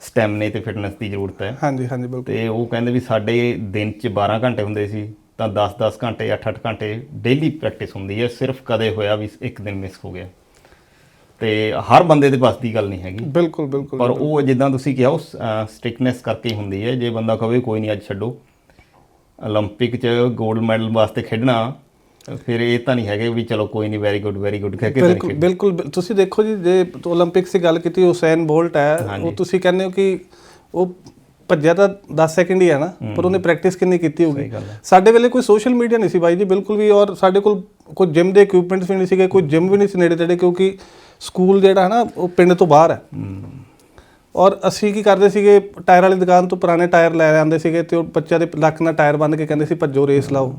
ਸਟੈਮਿਨਾ ਤੇ ਫਿਟਨੈਸ ਦੀ ਜ਼ਰੂਰਤ ਹੈ। ਹਾਂਜੀ ਹਾਂਜੀ ਬਿਲਕੁਲ। ਤੇ ਉਹ ਕਹਿੰਦੇ ਵੀ ਸਾਡੇ ਦਿਨ ਚ 12 ਘੰਟੇ ਹੁੰਦੇ ਸੀ ਤਾਂ 10-10 ਘੰਟੇ 8-8 ਘੰਟੇ ਡੇਲੀ ਪ੍ਰੈਕਟਿਸ ਹੁੰਦੀ ਹੈ ਸਿਰਫ ਕਦੇ ਹੋਇਆ ਵੀ ਇੱਕ ਦਿਨ ਮਿਸ ਹੋ ਗਿਆ। ਤੇ ਹਰ ਬੰਦੇ ਦੇ ਪਾਸ ਦੀ ਗੱਲ ਨਹੀਂ ਹੈਗੀ। ਬਿਲਕੁਲ ਬਿਲਕੁਲ ਪਰ ਉਹ ਜਿੱਦਾਂ ਤੁਸੀਂ ਕਿਹਾ ਉਹ ਸਟ੍ਰਿਕਨੈਸ ਕਰਕੇ ਹੁੰਦੀ ਹੈ। ਜੇ ਬੰਦਾ ਕਹੇ ਕੋਈ ਨਹੀਂ ਅੱਜ ਛੱਡੋ। 올림픽 'ਚ 골ਡ ਮੈਡਲ ਵਾਸਤੇ ਖੇਡਣਾ ਫਿਰ ਇਹ ਤਾਂ ਨਹੀਂ ਹੈਗੇ ਵੀ ਚਲੋ ਕੋਈ ਨਹੀਂ ਵੈਰੀ ਗੁੱਡ ਵੈਰੀ ਗੁੱਡ ਕਹਿ ਕੇ ਬਿਲਕੁਲ ਬਿਲਕੁਲ ਤੁਸੀਂ ਦੇਖੋ ਜੀ ਜੇ 올림픽 'ਚ ਗੱਲ ਕੀਤੀ ਹੁਸੈਨ ਬੋਲਟ ਹੈ ਉਹ ਤੁਸੀਂ ਕਹਿੰਦੇ ਹੋ ਕਿ ਉਹ ਭੱਜਿਆ ਤਾਂ 10 ਸੈਕਿੰਡ ਹੀ ਹੈ ਨਾ ਪਰ ਉਹਨੇ ਪ੍ਰੈਕਟਿਸ ਕਿੰਨੀ ਕੀਤੀ ਹੋਗੀ ਸਾਡੇ ਵੇਲੇ ਕੋਈ ਸੋਸ਼ਲ ਮੀਡੀਆ ਨਹੀਂ ਸੀ ਬਾਈ ਜੀ ਬਿਲਕੁਲ ਵੀ ਔਰ ਸਾਡੇ ਕੋਲ ਕੋਈ ਜਿਮ ਦੇ ਇਕਵਿਪਮੈਂਟਸ ਵੀ ਨਹੀਂ ਸੀਗੇ ਕੋਈ ਜਿਮ ਵੀ ਨਹੀਂ ਸੀ ਨੇੜੇ ਤੇੜੇ ਕਿਉਂਕਿ ਸਕੂਲ ਜਿਹੜਾ ਹੈ ਨਾ, ਉਹ ਪਿੰਡ ਤੋਂ ਬਾਹਰ ਹੈ। ਔਰ ਅਸੀਂ ਕੀ ਕਰਦੇ ਸੀਗੇ, ਟਾਇਰ ਵਾਲੀ ਦੁਕਾਨ ਤੋਂ ਪੁਰਾਣੇ ਟਾਇਰ ਲੈ ਆਉਂਦੇ ਸੀਗੇ ਤੇ ਉਹ ਬੱਚਿਆਂ ਦੇ ਲੱਕ ਨਾਲ ਟਾਇਰ ਬੰਨ੍ਹ ਕੇ ਕਹਿੰਦੇ ਸੀ, ਭੱਜੋ, ਰੇਸ ਲਾਓ।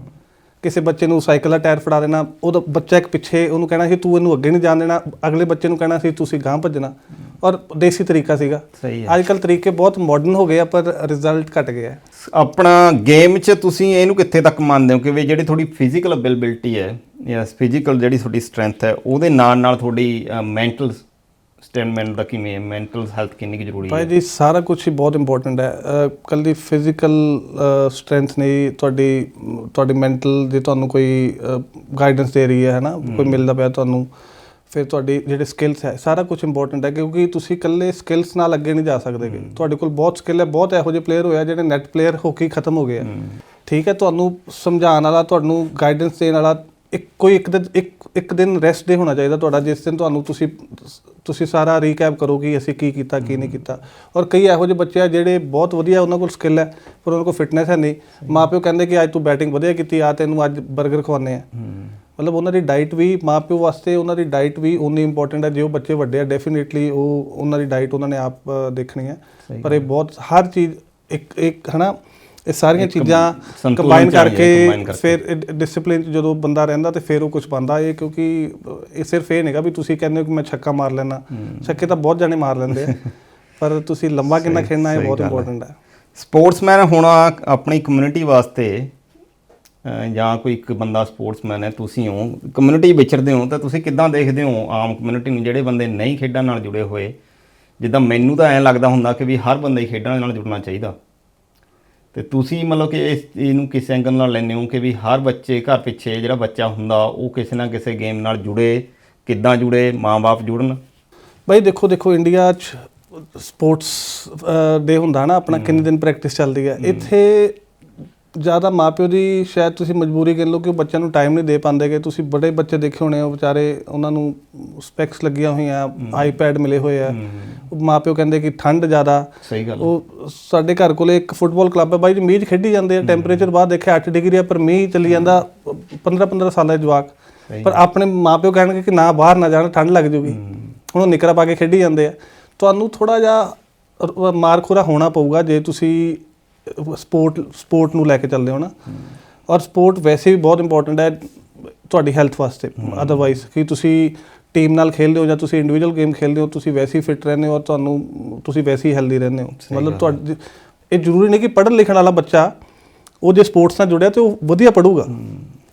ਕਿਸੇ ਬੱਚੇ ਨੂੰ ਸਾਈਕਲ ਦਾ ਟਾਇਰ ਫੜਾ ਦੇਣਾ। ਉਹਦਾ ਬੱਚਾ ਇੱਕ ਪਿੱਛੇ ਉਹਨੂੰ ਕਹਿਣਾ ਸੀ, ਤੂੰ ਇਹਨੂੰ ਅੱਗੇ ਨਹੀਂ ਜਾਣ ਦੇਣਾ। ਅਗਲੇ ਬੱਚੇ ਨੂੰ ਕਹਿਣਾ ਸੀ, ਤੁਸੀਂ ਗਾਂਹ ਭੱਜਣਾ। ਔਰ ਦੇਸੀ ਤਰੀਕਾ ਸੀਗਾ। ਸਹੀ ਹੈ। ਅੱਜ ਕੱਲ ਤਰੀਕੇ ਬਹੁਤ ਮਾਡਰਨ ਹੋ ਗਏ ਆ ਪਰ ਰਿਜ਼ਲਟ ਘਟ ਗਿਆ। ਆਪਣਾ ਗੇਮ 'ਚ ਤੁਸੀਂ ਇਹਨੂੰ ਕਿੱਥੇ ਤੱਕ ਮੰਨਦੇ ਹੋ? ਕਿ ਵੀ ਜਿਹੜੀ ਤੁਹਾਡੀ ਫਿਜ਼ੀਕਲ ਅਵੇਲੇਬਿਲਟੀ ਹੈ ਜਾਂ ਫਿਜ਼ੀਕਲ ਜਿਹੜੀ ਤੁਹਾਡੀ ਸਟਰੈਂਥ ਹੈ ਉਹਦੇ ਨਾਲ ਨਾਲ ਤੁਹਾਡੀ ਮੈਂਟਲ ਸਟੈਮਿਨਾ ਦਾ ਕਿਵੇਂ ਮੈਂਟਲ ਹੈਲਥ ਕਿੰਨੀ ਕੁ ਜ਼ਰੂਰੀ ਭਾਈ ਹੈ ਜੀ ਸਾਰਾ ਕੁਝ ਹੀ ਬਹੁਤ ਇੰਪੋਰਟੈਂਟ ਹੈ। ਕੱਲੀ ਫਿਜ਼ੀਕਲ ਸਟਰੈਂਥ ਨਹੀਂ ਤੁਹਾਡੀ ਤੁਹਾਡੀ ਮੈਂਟਲ ਜੇ ਤੁਹਾਨੂੰ ਕੋਈ ਗਾਈਡੈਂਸ ਦੇ ਰਹੀ ਹੈ ਹੈ। ਨਾ ਕੋਈ ਮਿਲਦਾ ਪਿਆ ਤੁਹਾਨੂੰ। ਫਿਰ ਤੁਹਾਡੀ ਜਿਹੜੇ ਸਕਿੱਲਸ ਹੈ ਸਾਰਾ ਕੁਝ ਇੰਪੋਰਟੈਂਟ ਹੈ ਕਿਉਂਕਿ ਤੁਸੀਂ ਇਕੱਲੇ ਸਕਿੱਲਸ ਨਾਲ ਅੱਗੇ ਨਹੀਂ ਜਾ ਸਕਦੇਗੇ ਤੁਹਾਡੇ ਕੋਲ ਬਹੁਤ ਸਕਿੱਲ ਹੈ ਬਹੁਤ ਇਹੋ ਜਿਹੇ ਪਲੇਅਰ ਹੋਇਆ ਜਿਹੜੇ ਨੈਟ ਪਲੇਅਰ ਹੋ ਕੇ ਖਤਮ ਹੋ ਗਏ ਆ। ਠੀਕ ਹੈ ਤੁਹਾਨੂੰ ਸਮਝਾਉਣ ਵਾਲਾ ਤੁਹਾਨੂੰ ਗਾਈਡੈਂਸ ਦੇਣ ਵਾਲਾ ਇੱਕ ਕੋਈ ਇੱਕ ਦਿਨ ਇੱਕ ਇੱਕ ਦਿਨ ਰੈਸਟ ਡੇ ਹੋਣਾ ਚਾਹੀਦਾ ਤੁਹਾਡਾ ਜਿਸ ਦਿਨ ਤੁਹਾਨੂੰ ਤੁਸੀਂ ਤੁਸੀਂ ਸਾਰਾ ਰੀਕੈਪ ਕਰੋ ਕਿ ਅਸੀਂ ਕੀ ਕੀਤਾ ਕੀ ਨਹੀਂ ਕੀਤਾ। ਔਰ ਕਈ ਇਹੋ ਜਿਹੇ ਬੱਚੇ ਆ ਜਿਹੜੇ ਬਹੁਤ ਵਧੀਆ ਉਹਨਾਂ ਕੋਲ ਸਕਿੱਲ ਹੈ ਪਰ ਉਹਨਾਂ ਕੋਲ ਫਿਟਨੈਸ ਹੈ ਨਹੀਂ। ਮਾਪਿਓ ਕਹਿੰਦੇ ਕਿ ਅੱਜ ਤੂੰ ਬੈਟਿੰਗ ਵਧੀਆ ਕੀਤੀ ਆ ਤੈਨੂੰ ਅੱਜ 버ਗਰ ਖਵਾਉਂਦੇ ਆ। ਮਤਲਬ ਉਹਨਾਂ ਦੀ ਡਾਈਟ ਵੀ ਮਾਪਿਓ ਵਾਸਤੇ ਉਹਨਾਂ ਦੀ ਡਾਈਟ ਵੀ ਉਨੀ ਇੰਪੋਰਟੈਂਟ ਹੈ ਜੇ ਉਹ ਬੱਚੇ ਵੱਡੇ ਆ ਡੈਫੀਨਿਟਲੀ ਉਹ ਉਹਨਾਂ ਦੀ ਡਾਈਟ ਉਹਨਾਂ ਨੇ ਆਪ ਦੇਖਣੀ ਹੈ। ਪਰ ਇਹ ਬਹੁਤ ਹਰ ਚੀਜ਼ ਇੱਕ ਇੱਕ ਹਨਾ ਇਹ ਸਾਰੀਆਂ ਚੀਜ਼ਾਂ ਕੰਬਾਈਨ ਕਰਕੇ। ਫਿਰ ਡਿਸਪਲਿਨ ਜਦੋਂ ਬੰਦਾ ਰਹਿੰਦਾ ਤੇ ਫਿਰ ਉਹ ਕੁਝ ਬੰਦਾ ਇਹ ਕਿਉਂਕਿ ਇਹ ਸਿਰਫ ਇਹ ਨਹੀਂਗਾ ਵੀ ਤੁਸੀਂ ਕਹਿੰਦੇ ਹੋ ਕਿ ਮੈਂ ਛੱਕਾ ਮਾਰ ਲੈਣਾ ਛੱਕੇ ਤਾਂ ਬਹੁਤ ਜਾਣੇ ਮਾਰ ਲੈਂਦੇ ਆ। ਪਰ ਤੁਸੀਂ ਲੰਬਾ ਕਿੰਨਾ ਖੇਡਣਾ ਇਹ ਬਹੁਤ। ਇੰਪੋਰਟੈਂਟ ਹੈ। ਸਪੋਰਟਸਮੈਨ ਹੋਣਾ ਆਪਣੀ ਕਮਿਊਨਿਟੀ ਵਾਸਤੇ ਜਾਂ ਕੋਈ ਇੱਕ ਬੰਦਾ ਸਪੋਰਟਸਮੈਨ ਹੈ ਤੁਸੀਂ ਹੋ ਕਮਿਊਨਿਟੀ ਵਿਚਰਦੇ ਹੋ ਤਾਂ ਤੁਸੀਂ ਕਿੱਦਾਂ ਦੇਖਦੇ ਹੋ ਆਮ ਕਮਿਊਨਿਟੀ ਨੂੰ ਜਿਹੜੇ ਬੰਦੇ ਨਹੀਂ ਖੇਡਾਂ ਨਾਲ ਜੁੜੇ ਹੋਏ? ਜਿੱਦਾਂ ਮੈਨੂੰ ਤਾਂ ਐਂ ਲੱਗਦਾ ਹੁੰਦਾ ਕਿ ਵੀ ਹਰ ਬੰਦਾ ਹੀ ਖੇਡਾਂ ਨਾਲ ਜੁੜਨਾ ਚਾਹੀਦਾ। ਤੇ ਤੁਸੀਂ ਮਤਲਬ ਕਿ ਇਸ ਇਹਨੂੰ ਕਿਸ ਐਂਗਲ ਨਾਲ ਲੈਂਦੇ ਹੋ ਕਿ ਵੀ ਹਰ ਬੱਚੇ ਘਰ ਪਿੱਛੇ ਜਿਹੜਾ ਬੱਚਾ ਹੁੰਦਾ ਉਹ ਕਿਸੇ ਨਾ ਕਿਸੇ ਗੇਮ ਨਾਲ ਜੁੜੇ ਕਿੱਦਾਂ ਜੁੜੇ ਮਾਂ-ਬਾਪ ਜੁੜਨ? ਬਾਈ ਦੇਖੋ ਦੇਖੋ ਇੰਡੀਆ ਚ ਸਪੋਰਟਸ ਡੇ ਹੁੰਦਾ ਨਾ ਆਪਣਾ ਕਿੰਨੇ ਦਿਨ ਪ੍ਰੈਕਟਿਸ ਚੱਲਦੀ ਹੈ। ਇੱਥੇ ਜ਼ਿਆਦਾ ਮਾਪਿਓ ਦੀ ਸ਼ਾਇਦ ਤੁਸੀਂ ਮਜਬੂਰੀ ਕਹਿ ਲਓ ਕਿ ਉਹ ਬੱਚਿਆਂ ਨੂੰ ਟਾਈਮ ਨਹੀਂ ਦੇ ਪਾਉਂਦੇਗੇ ਤੁਸੀਂ ਬੜੇ ਬੱਚੇ ਦੇਖੇ ਹੋਣੇ ਉਹ ਵਿਚਾਰੇ ਉਹਨਾਂ ਨੂੰ ਸਪੈਕਸ ਲੱਗੀਆਂ ਹੋਈਆਂ ਆਈਪੈਡ ਮਿਲੇ ਹੋਏ ਆ। ਉਹ ਮਾਪਿਓ ਕਹਿੰਦੇ ਕਿ ਠੰਡ ਜ਼ਿਆਦਾ। ਸਹੀ ਗੱਲ ਉਹ ਸਾਡੇ ਘਰ ਕੋਲੇ ਇੱਕ ਫੁੱਟਬਾਲ ਕਲੱਬ ਹੈ ਬਾਈ ਜੀ ਮੀਂਹ ਖੇਡੀ ਜਾਂਦੇ ਆ। ਟੈਂਪਰੇਚਰ ਬਾਅਦ ਦੇਖਿਆ 8 ਡਿਗਰੀ ਆ ਪਰ ਮੀਂਹ ਚੱਲੀ ਜਾਂਦਾ 15 15 ਸਾਲਾਂ ਦੇ ਜਵਾਕ। ਪਰ ਆਪਣੇ ਮਾਪਿਓ ਕਹਿਣਗੇ ਕਿ ਨਾ ਬਾਹਰ ਨਾ ਜਾਣਾ ਠੰਡ ਲੱਗ ਜੂਗੀ। ਹੁਣ ਉਹ ਨਿਕਰਾ ਪਾ ਕੇ ਖੇਡੀ ਜਾਂਦੇ ਆ। ਤੁਹਾਨੂੰ ਥੋੜਾ ਜਿਹਾ ਮਾਰ ਖੋਰਾ ਹੋਣਾ ਪਊਗਾ ਜੇ ਤੁਸੀਂ ਸਪੋਰਟ ਸਪੋਰਟ ਨੂੰ ਲੈ ਕੇ ਚੱਲਦੇ ਹੋ ਨਾ। ਔਰ ਸਪੋਰਟ ਵੈਸੇ ਵੀ ਬਹੁਤ ਇੰਪੋਰਟੈਂਟ ਹੈ ਤੁਹਾਡੀ ਹੈਲਥ ਵਾਸਤੇ। ਅਦਰਵਾਈਜ਼ ਕਿ ਤੁਸੀਂ ਟੀਮ ਨਾਲ ਖੇਡਦੇ ਹੋ ਜਾਂ ਤੁਸੀਂ ਇੰਡੀਵਿਜੂਅਲ ਗੇਮ ਖੇਡਦੇ ਹੋ ਤੁਸੀਂ ਵੈਸੇ ਹੀ ਫਿਟ ਰਹਿੰਦੇ ਹੋ ਔਰ ਤੁਹਾਨੂੰ ਤੁਸੀਂ ਵੈਸੇ ਹੀ ਹੈਲਦੀ ਰਹਿੰਦੇ ਹੋ। ਮਤਲਬ ਤੁਹਾਡੀ ਇਹ ਜ਼ਰੂਰੀ ਨਹੀਂ ਕਿ ਪੜ੍ਹਨ ਲਿਖਣ ਵਾਲਾ ਬੱਚਾ ਉਹ ਜੇ ਸਪੋਰਟਸ ਨਾਲ ਜੁੜਿਆ ਤੇ ਉਹ ਵਧੀਆ ਪੜੂਗਾ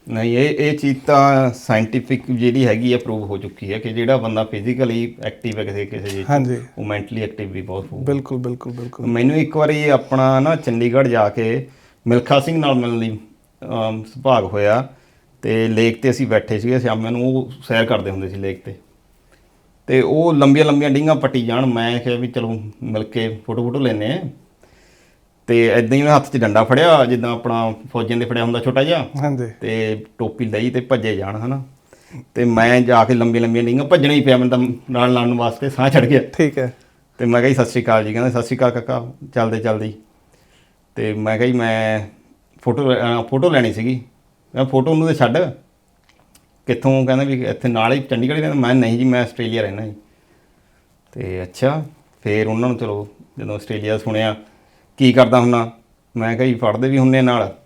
ਨਹੀਂ ਇਹ ਇਹ ਚੀਜ਼ ਤਾਂ ਸਾਇੰਟੀਫਿਕ ਜਿਹੜੀ ਹੈਗੀ ਹੈ ਪ੍ਰੂਵ ਹੋ ਚੁੱਕੀ ਹੈ ਕਿ ਜਿਹੜਾ ਬੰਦਾ ਫਿਜ਼ੀਕਲੀ ਐਕਟਿਵ ਹੈ ਕਿਸੇ ਕਿਸੇ 'ਚ, ਹਾਂਜੀ। ਉਹ ਮੈਂਟਲੀ ਐਕਟਿਵ ਵੀ ਬਹੁਤ ਹੋਊ ਬਿਲਕੁਲ ਬਿਲਕੁਲ ਬਿਲਕੁਲ। ਮੈਨੂੰ ਇੱਕ ਵਾਰੀ ਆਪਣਾ ਨਾ ਚੰਡੀਗੜ੍ਹ ਜਾ ਕੇ ਮਿਲਖਾ ਸਿੰਘ ਨਾਲ ਮਿਲਣ ਲਈ ਸੁਭਾਗ ਹੋਇਆ ਤੇ ਲੇਕ ਤੇ ਅਸੀਂ ਬੈਠੇ ਸੀਗੇ ਸ਼ਾਮਾਂ ਨੂੰ ਉਹ ਸੈਰ ਕਰਦੇ ਹੁੰਦੇ ਸੀ ਲੇਕ ਤੇ। ਤੇ ਉਹ ਲੰਬੀਆਂ ਲੰਬੀਆਂ ਡਿੰਗਾਂ ਪੱਟੀ ਜਾਣ ਮੈਂ ਕਿਹਾ ਵੀ ਚਲੋ ਮਿਲ ਕੇ ਫੋਟੋ ਫੋਟੋ ਲੈਨੇ ਆ ਤੇ ਐਦਾਂ ਹੀ ਉਹਨੇ ਹੱਥ 'ਚ ਡੰਡਾ ਫੜਿਆ ਜਿੱਦਾਂ ਆਪਣਾ ਫੌਜੀਆਂ ਦੇ ਫੜਿਆ ਹੁੰਦਾ ਛੋਟਾ ਜਿਹਾ। ਹਾਂਜੀ। ਤੇ ਟੋਪੀ ਲਈ ਤੇ ਭੱਜੇ ਜਾਣ ਹਨਾ। ਤੇ ਮੈਂ ਜਾ ਕੇ ਲੰਬੀ ਲੰਬੀਆਂ ਡਿੰਗਾਂ ਭੱਜਣਾ ਹੀ ਪਿਆ ਮੈਨੂੰ ਤਾਂ ਨਾਲ ਲਾਉਣ ਵਾਸਤੇ ਸਾਹ ਚੜ ਗਿਆ। ਠੀਕ ਹੈ। ਤੇ ਮੈਂ ਕਿਹਾ ਜੀ ਸਤਿ ਸ਼੍ਰੀ ਅਕਾਲ ਜੀ ਕਹਿੰਦੇ ਸਤਿ ਸ਼੍ਰੀ ਅਕਾਲ ਕਾਕਾ ਚੱਲਦੇ ਚੱਲਦੇ। ਤੇ ਮੈਂ ਕਿਹਾ ਜੀ ਮੈਂ ਫੋਟੋ ਫੋਟੋ ਲੈਣੀ ਸੀਗੀ। ਮੈਂ ਫੋਟੋ ਉਹਨੂੰ ਤੇ ਛੱਡ। ਕਿੱਥੋਂ? ਕਹਿੰਦਾ ਵੀ ਇੱਥੇ ਨਾਲ ਹੀ ਚੰਡੀਗੜ੍ਹ ਹੀ ਰਹਿੰਦਾ ਮੈਂ ਨਹੀਂ ਜੀ ਮੈਂ ਆਸਟ੍ਰੇਲੀਆ ਰਹਿਣਾ ਜੀ। ਤੇ ਅੱਛਾ ਫੇਰ ਉਹਨਾਂ ਨੂੰ ਚਲੋ ਜਦੋਂ ਆਸਟ੍ਰੇਲੀਆ ਸੁਣਿਆ ਕੀ ਕਰਦਾ ਹੁੰਨਾ ਮੈਂ ਕਿਹਾ ਜੀ ਪੜ੍ਹਦੇ ਵੀ ਹੁੰਨੇ ਨਾਲ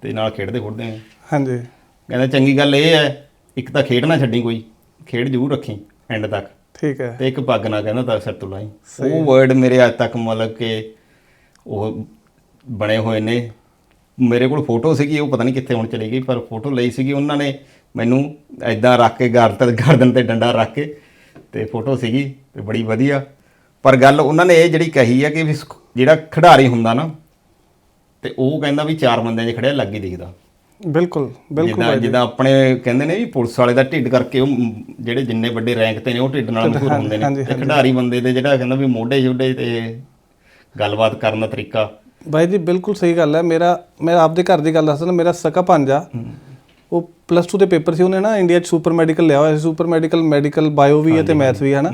ਤੇ ਨਾਲ ਖੇਡਦੇ ਖੁੱਡਦੇ ਆ। ਹਾਂਜੀ। ਕਹਿੰਦਾ ਚੰਗੀ ਗੱਲ ਇਹ ਹੈ ਇੱਕ ਤਾਂ ਖੇਡ ਨਾ ਛੱਡੀ ਕੋਈ ਖੇਡ ਜ਼ਰੂਰ ਰੱਖੀ ਐਂਡ ਤੱਕ। ਠੀਕ ਹੈ। ਤੇ ਇੱਕ ਪੱਗ ਨਾ ਕਹਿੰਦਾ ਤਾਂ ਸਿਰ ਤੋਂ ਲਾਈ। ਉਹ ਵਰਡ ਮੇਰੇ ਅੱਜ ਤੱਕ ਮਤਲਬ ਕਿ ਉਹ ਬਣੇ ਹੋਏ ਨੇ। ਮੇਰੇ ਕੋਲ ਫੋਟੋ ਸੀਗੀ ਉਹ ਪਤਾ ਨਹੀਂ ਕਿੱਥੇ ਹੁਣ ਚਲੀ ਗਈ ਪਰ ਫੋਟੋ ਲਈ ਸੀਗੀ। ਉਹਨਾਂ ਨੇ ਮੈਨੂੰ ਐਦਾਂ ਰੱਖ ਕੇ ਗਰਦਨ ਗਰਦਨ ਤੇ ਡੰਡਾ ਰੱਖ ਕੇ ਤੇ ਫੋਟੋ ਸੀਗੀ ਤੇ ਬੜੀ ਵਧੀਆ। ਪਰ ਗੱਲ ਉਹਨਾਂ ਨੇ ਇਹ ਜਿਹੜੀ ਕਹੀ ਹੈ ਕਿ ਵੀ ਜਿਹੜਾ ਖਿਡਾਰੀ ਹੁੰਦਾ ਨਾ ਤੇ ਉਹ ਕਹਿੰਦਾ ਵੀ ਚਾਰ ਬੰਦਿਆਂ 'ਚ ਖੜਿਆ ਲੱਗ ਹੀ ਦਿਖਦਾ ਬਿਲਕੁਲ ਬਿਲਕੁਲ ਜਿੱਦਾਂ ਜਿੱਦਾਂ ਆਪਣੇ ਕਹਿੰਦੇ ਨੇ ਵੀ ਪੁਲਿਸ ਵਾਲੇ ਦਾ ਢਿੱਡ ਕਰਕੇ ਉਹ ਜਿਹੜੇ ਜਿੰਨੇ ਵੱਡੇ ਰੈਂਕ ਤੇ ਨੇ ਉਹ ਢਿੱਡ ਨਾਲ ਮਸ਼ਹੂਰ ਹੁੰਦੇ ਨੇ। ਤੇ ਖਿਡਾਰੀ ਬੰਦੇ ਦੇ ਜਿਹੜਾ ਕਹਿੰਦਾ ਵੀ ਮੋਢੇ ਜੁੱਡੇ ਤੇ ਗੱਲਬਾਤ ਕਰਨ ਦਾ ਤਰੀਕਾ। ਬਾਈ ਜੀ ਬਿਲਕੁਲ ਸਹੀ ਗੱਲ ਹੈ। ਮੇਰਾ ਮੈਂ ਆਪਦੇ ਘਰ ਦੀ ਗੱਲ ਦੱਸਦਾ ਮੇਰਾ ਸਕਾ ਭਾਂਜਾ ਉਹ ਪਲੱਸ 2 ਦੇ ਪੇਪਰ ਸੀ ਉਹਨੇ ਨਾ ਇੰਡੀਆ 'ਚ ਸੁਪਰ ਮੈਡੀਕਲ ਲਿਆ ਹੋਇਆ ਸੀ। ਸੁਪਰ ਮੈਡੀਕਲ ਮੈਡੀਕਲ ਬਾਇਓ ਵੀ ਹੈ ਤੇ ਮੈਥ ਵੀ ਹੈ ਨਾ।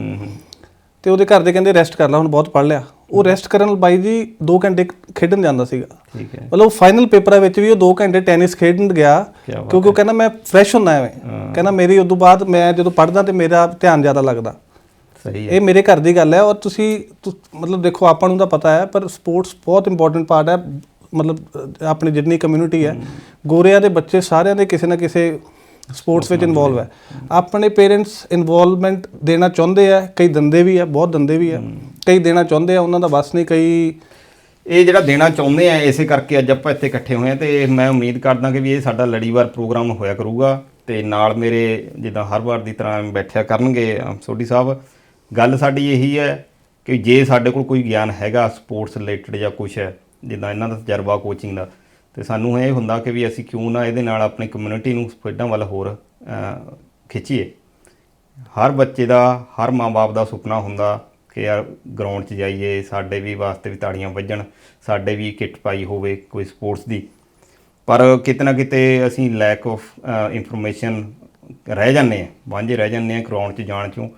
ਤੇ ਉਹਦੇ ਘਰ ਦੇ ਕਹਿੰਦੇ ਰੈਸਟ ਕਰ ਲੈ ਹੁਣ ਬਹੁਤ ਪੜ੍ਹ ਲਿਆ। ਉਹ ਰੈਸਟ ਕਰਨ ਨਾਲ ਬਾਈ ਜੀ 2 ਘੰਟੇ ਖੇਡਣ ਜਾਂਦਾ ਸੀਗਾ। ਠੀਕ ਹੈ। ਮਤਲਬ ਫਾਈਨਲ ਪੇਪਰਾਂ ਵਿੱਚ ਵੀ ਉਹ 2 ਘੰਟੇ ਟੈਨਿਸ ਖੇਡਣ ਗਿਆ ਕਿਉਂਕਿ ਉਹ ਕਹਿੰਦਾ ਮੈਂ ਫਰੈਸ਼ ਹੁੰਦਾ ਐਵੇਂ। ਕਹਿੰਦਾ ਮੇਰੀ ਉਦੋਂ ਬਾਅਦ ਮੈਂ ਜਦੋਂ ਪੜ੍ਹਦਾ ਤੇ ਮੇਰਾ ਧਿਆਨ ਜ਼ਿਆਦਾ ਲੱਗਦਾ। ਸਹੀ ਹੈ। ਇਹ ਮੇਰੇ ਘਰ ਦੀ ਗੱਲ ਹੈ ਔਰ ਤੁਸੀਂ ਤੁ- ਮਤਲਬ ਦੇਖੋ ਆਪਾਂ ਨੂੰ ਤਾਂ ਪਤਾ ਹੈ ਪਰ ਸਪੋਰਟਸ ਬਹੁਤ ਇੰਪੋਰਟੈਂਟ ਪਾਰਟ ਹੈ। ਮਤਲਬ ਆਪਣੀ ਜਿੰਨੀ ਕਮਿਊਨਿਟੀ ਹੈ। ਗੋਰਿਆਂ ਦੇ ਬੱਚੇ ਸਾਰਿਆਂ ਦੇ ਕਿਸੇ ਨਾ ਕਿਸੇ ਸਪੋਰਟਸ ਵਿੱਚ ਇਨਵੋਲਵ ਹੈ। ਆਪਣੇ ਪੇਰੈਂਟਸ ਇਨਵੋਲਵਮੈਂਟ ਦੇਣਾ ਚਾਹੁੰਦੇ ਆ ਕਈ ਦੰਦੇ ਵੀ ਆ ਬਹੁਤ ਦੰਦੇ ਵੀ ਆ। ਕਈ ਦੇਣਾ ਚਾਹੁੰਦੇ ਆ ਉਹਨਾਂ ਦਾ ਬਸ ਨਹੀਂ ਕਈ ਇਹ ਜਿਹੜਾ ਦੇਣਾ ਚਾਹੁੰਦੇ ਆ ਇਸੇ ਕਰਕੇ ਅੱਜ ਆਪਾਂ ਇੱਥੇ ਇਕੱਠੇ ਹੋਏ ਆ ਤੇ ਮੈਂ ਉਮੀਦ ਕਰਦਾ ਕਿ ਵੀ ਇਹ ਸਾਡਾ ਲੜੀਵਾਰ ਪ੍ਰੋਗਰਾਮ ਹੋਇਆ ਕਰੂਗਾ ਤੇ ਨਾਲ ਮੇਰੇ ਜਿੱਦਾਂ ਹਰ ਵਾਰ ਦੀ ਤਰ੍ਹਾਂ ਬੈਠਿਆ ਕਰਨਗੇ ਸੋਢੀ ਸਾਹਿਬ। ਗੱਲ ਸਾਡੀ ਇਹੀ ਹੈ ਕਿ ਜੇ ਸਾਡੇ ਕੋਲ ਕੋਈ ਗਿਆਨ ਹੈਗਾ ਸਪੋਰਟਸ ਰਿਲੇਟਡ ਜਾਂ ਕੁਝ ਹੈ ਜਿੱਦਾਂ ਇਹਨਾਂ ਦਾ ਤਜਰਬਾ ਕੋਚਿੰਗ ਦਾ ਤੇ ਸਾਨੂੰ ਇਹ ਹੁੰਦਾ ਕਿ ਵੀ ਅਸੀਂ ਕਿਉਂ ਨਾ ਇਹਦੇ ਨਾਲ ਆਪਣੀ ਕਮਿਊਨਿਟੀ ਨੂੰ ਖੇਡਾਂ ਵੱਲ ਹੋਰ ਖਿੱਚੀਏ। ਹਰ ਬੱਚੇ ਦਾ, ਹਰ ਮਾਂ-ਬਾਪ ਦਾ ਸੁਪਨਾ ਹੁੰਦਾ ਕਿ ਯਾਰ ਗਰਾਊਂਡ 'ਚ ਜਾਈਏ, ਸਾਡੇ ਵੀ ਵਾਸਤੇ ਵੀ ਤਾੜੀਆਂ ਵੱਜਣ, ਸਾਡੇ ਵੀ ਕਿੱਟ ਪਾਈ ਹੋਵੇ ਕੋਈ ਸਪੋਰਟਸ ਦੀ। ਪਰ ਕਿਤੇ ਨਾ ਕਿਤੇ ਅਸੀਂ ਲੈਕ ਆਫ ਇਨਫੋਰਮੇਸ਼ਨ ਰਹਿ ਜਾਂਦੇ ਆ ਵਾਂਝੇ ਰਹਿ ਜਾਂਦੇ ਆ ਗਰਾਊਂਡ 'ਚ ਜਾਣ 'ਚੋਂ।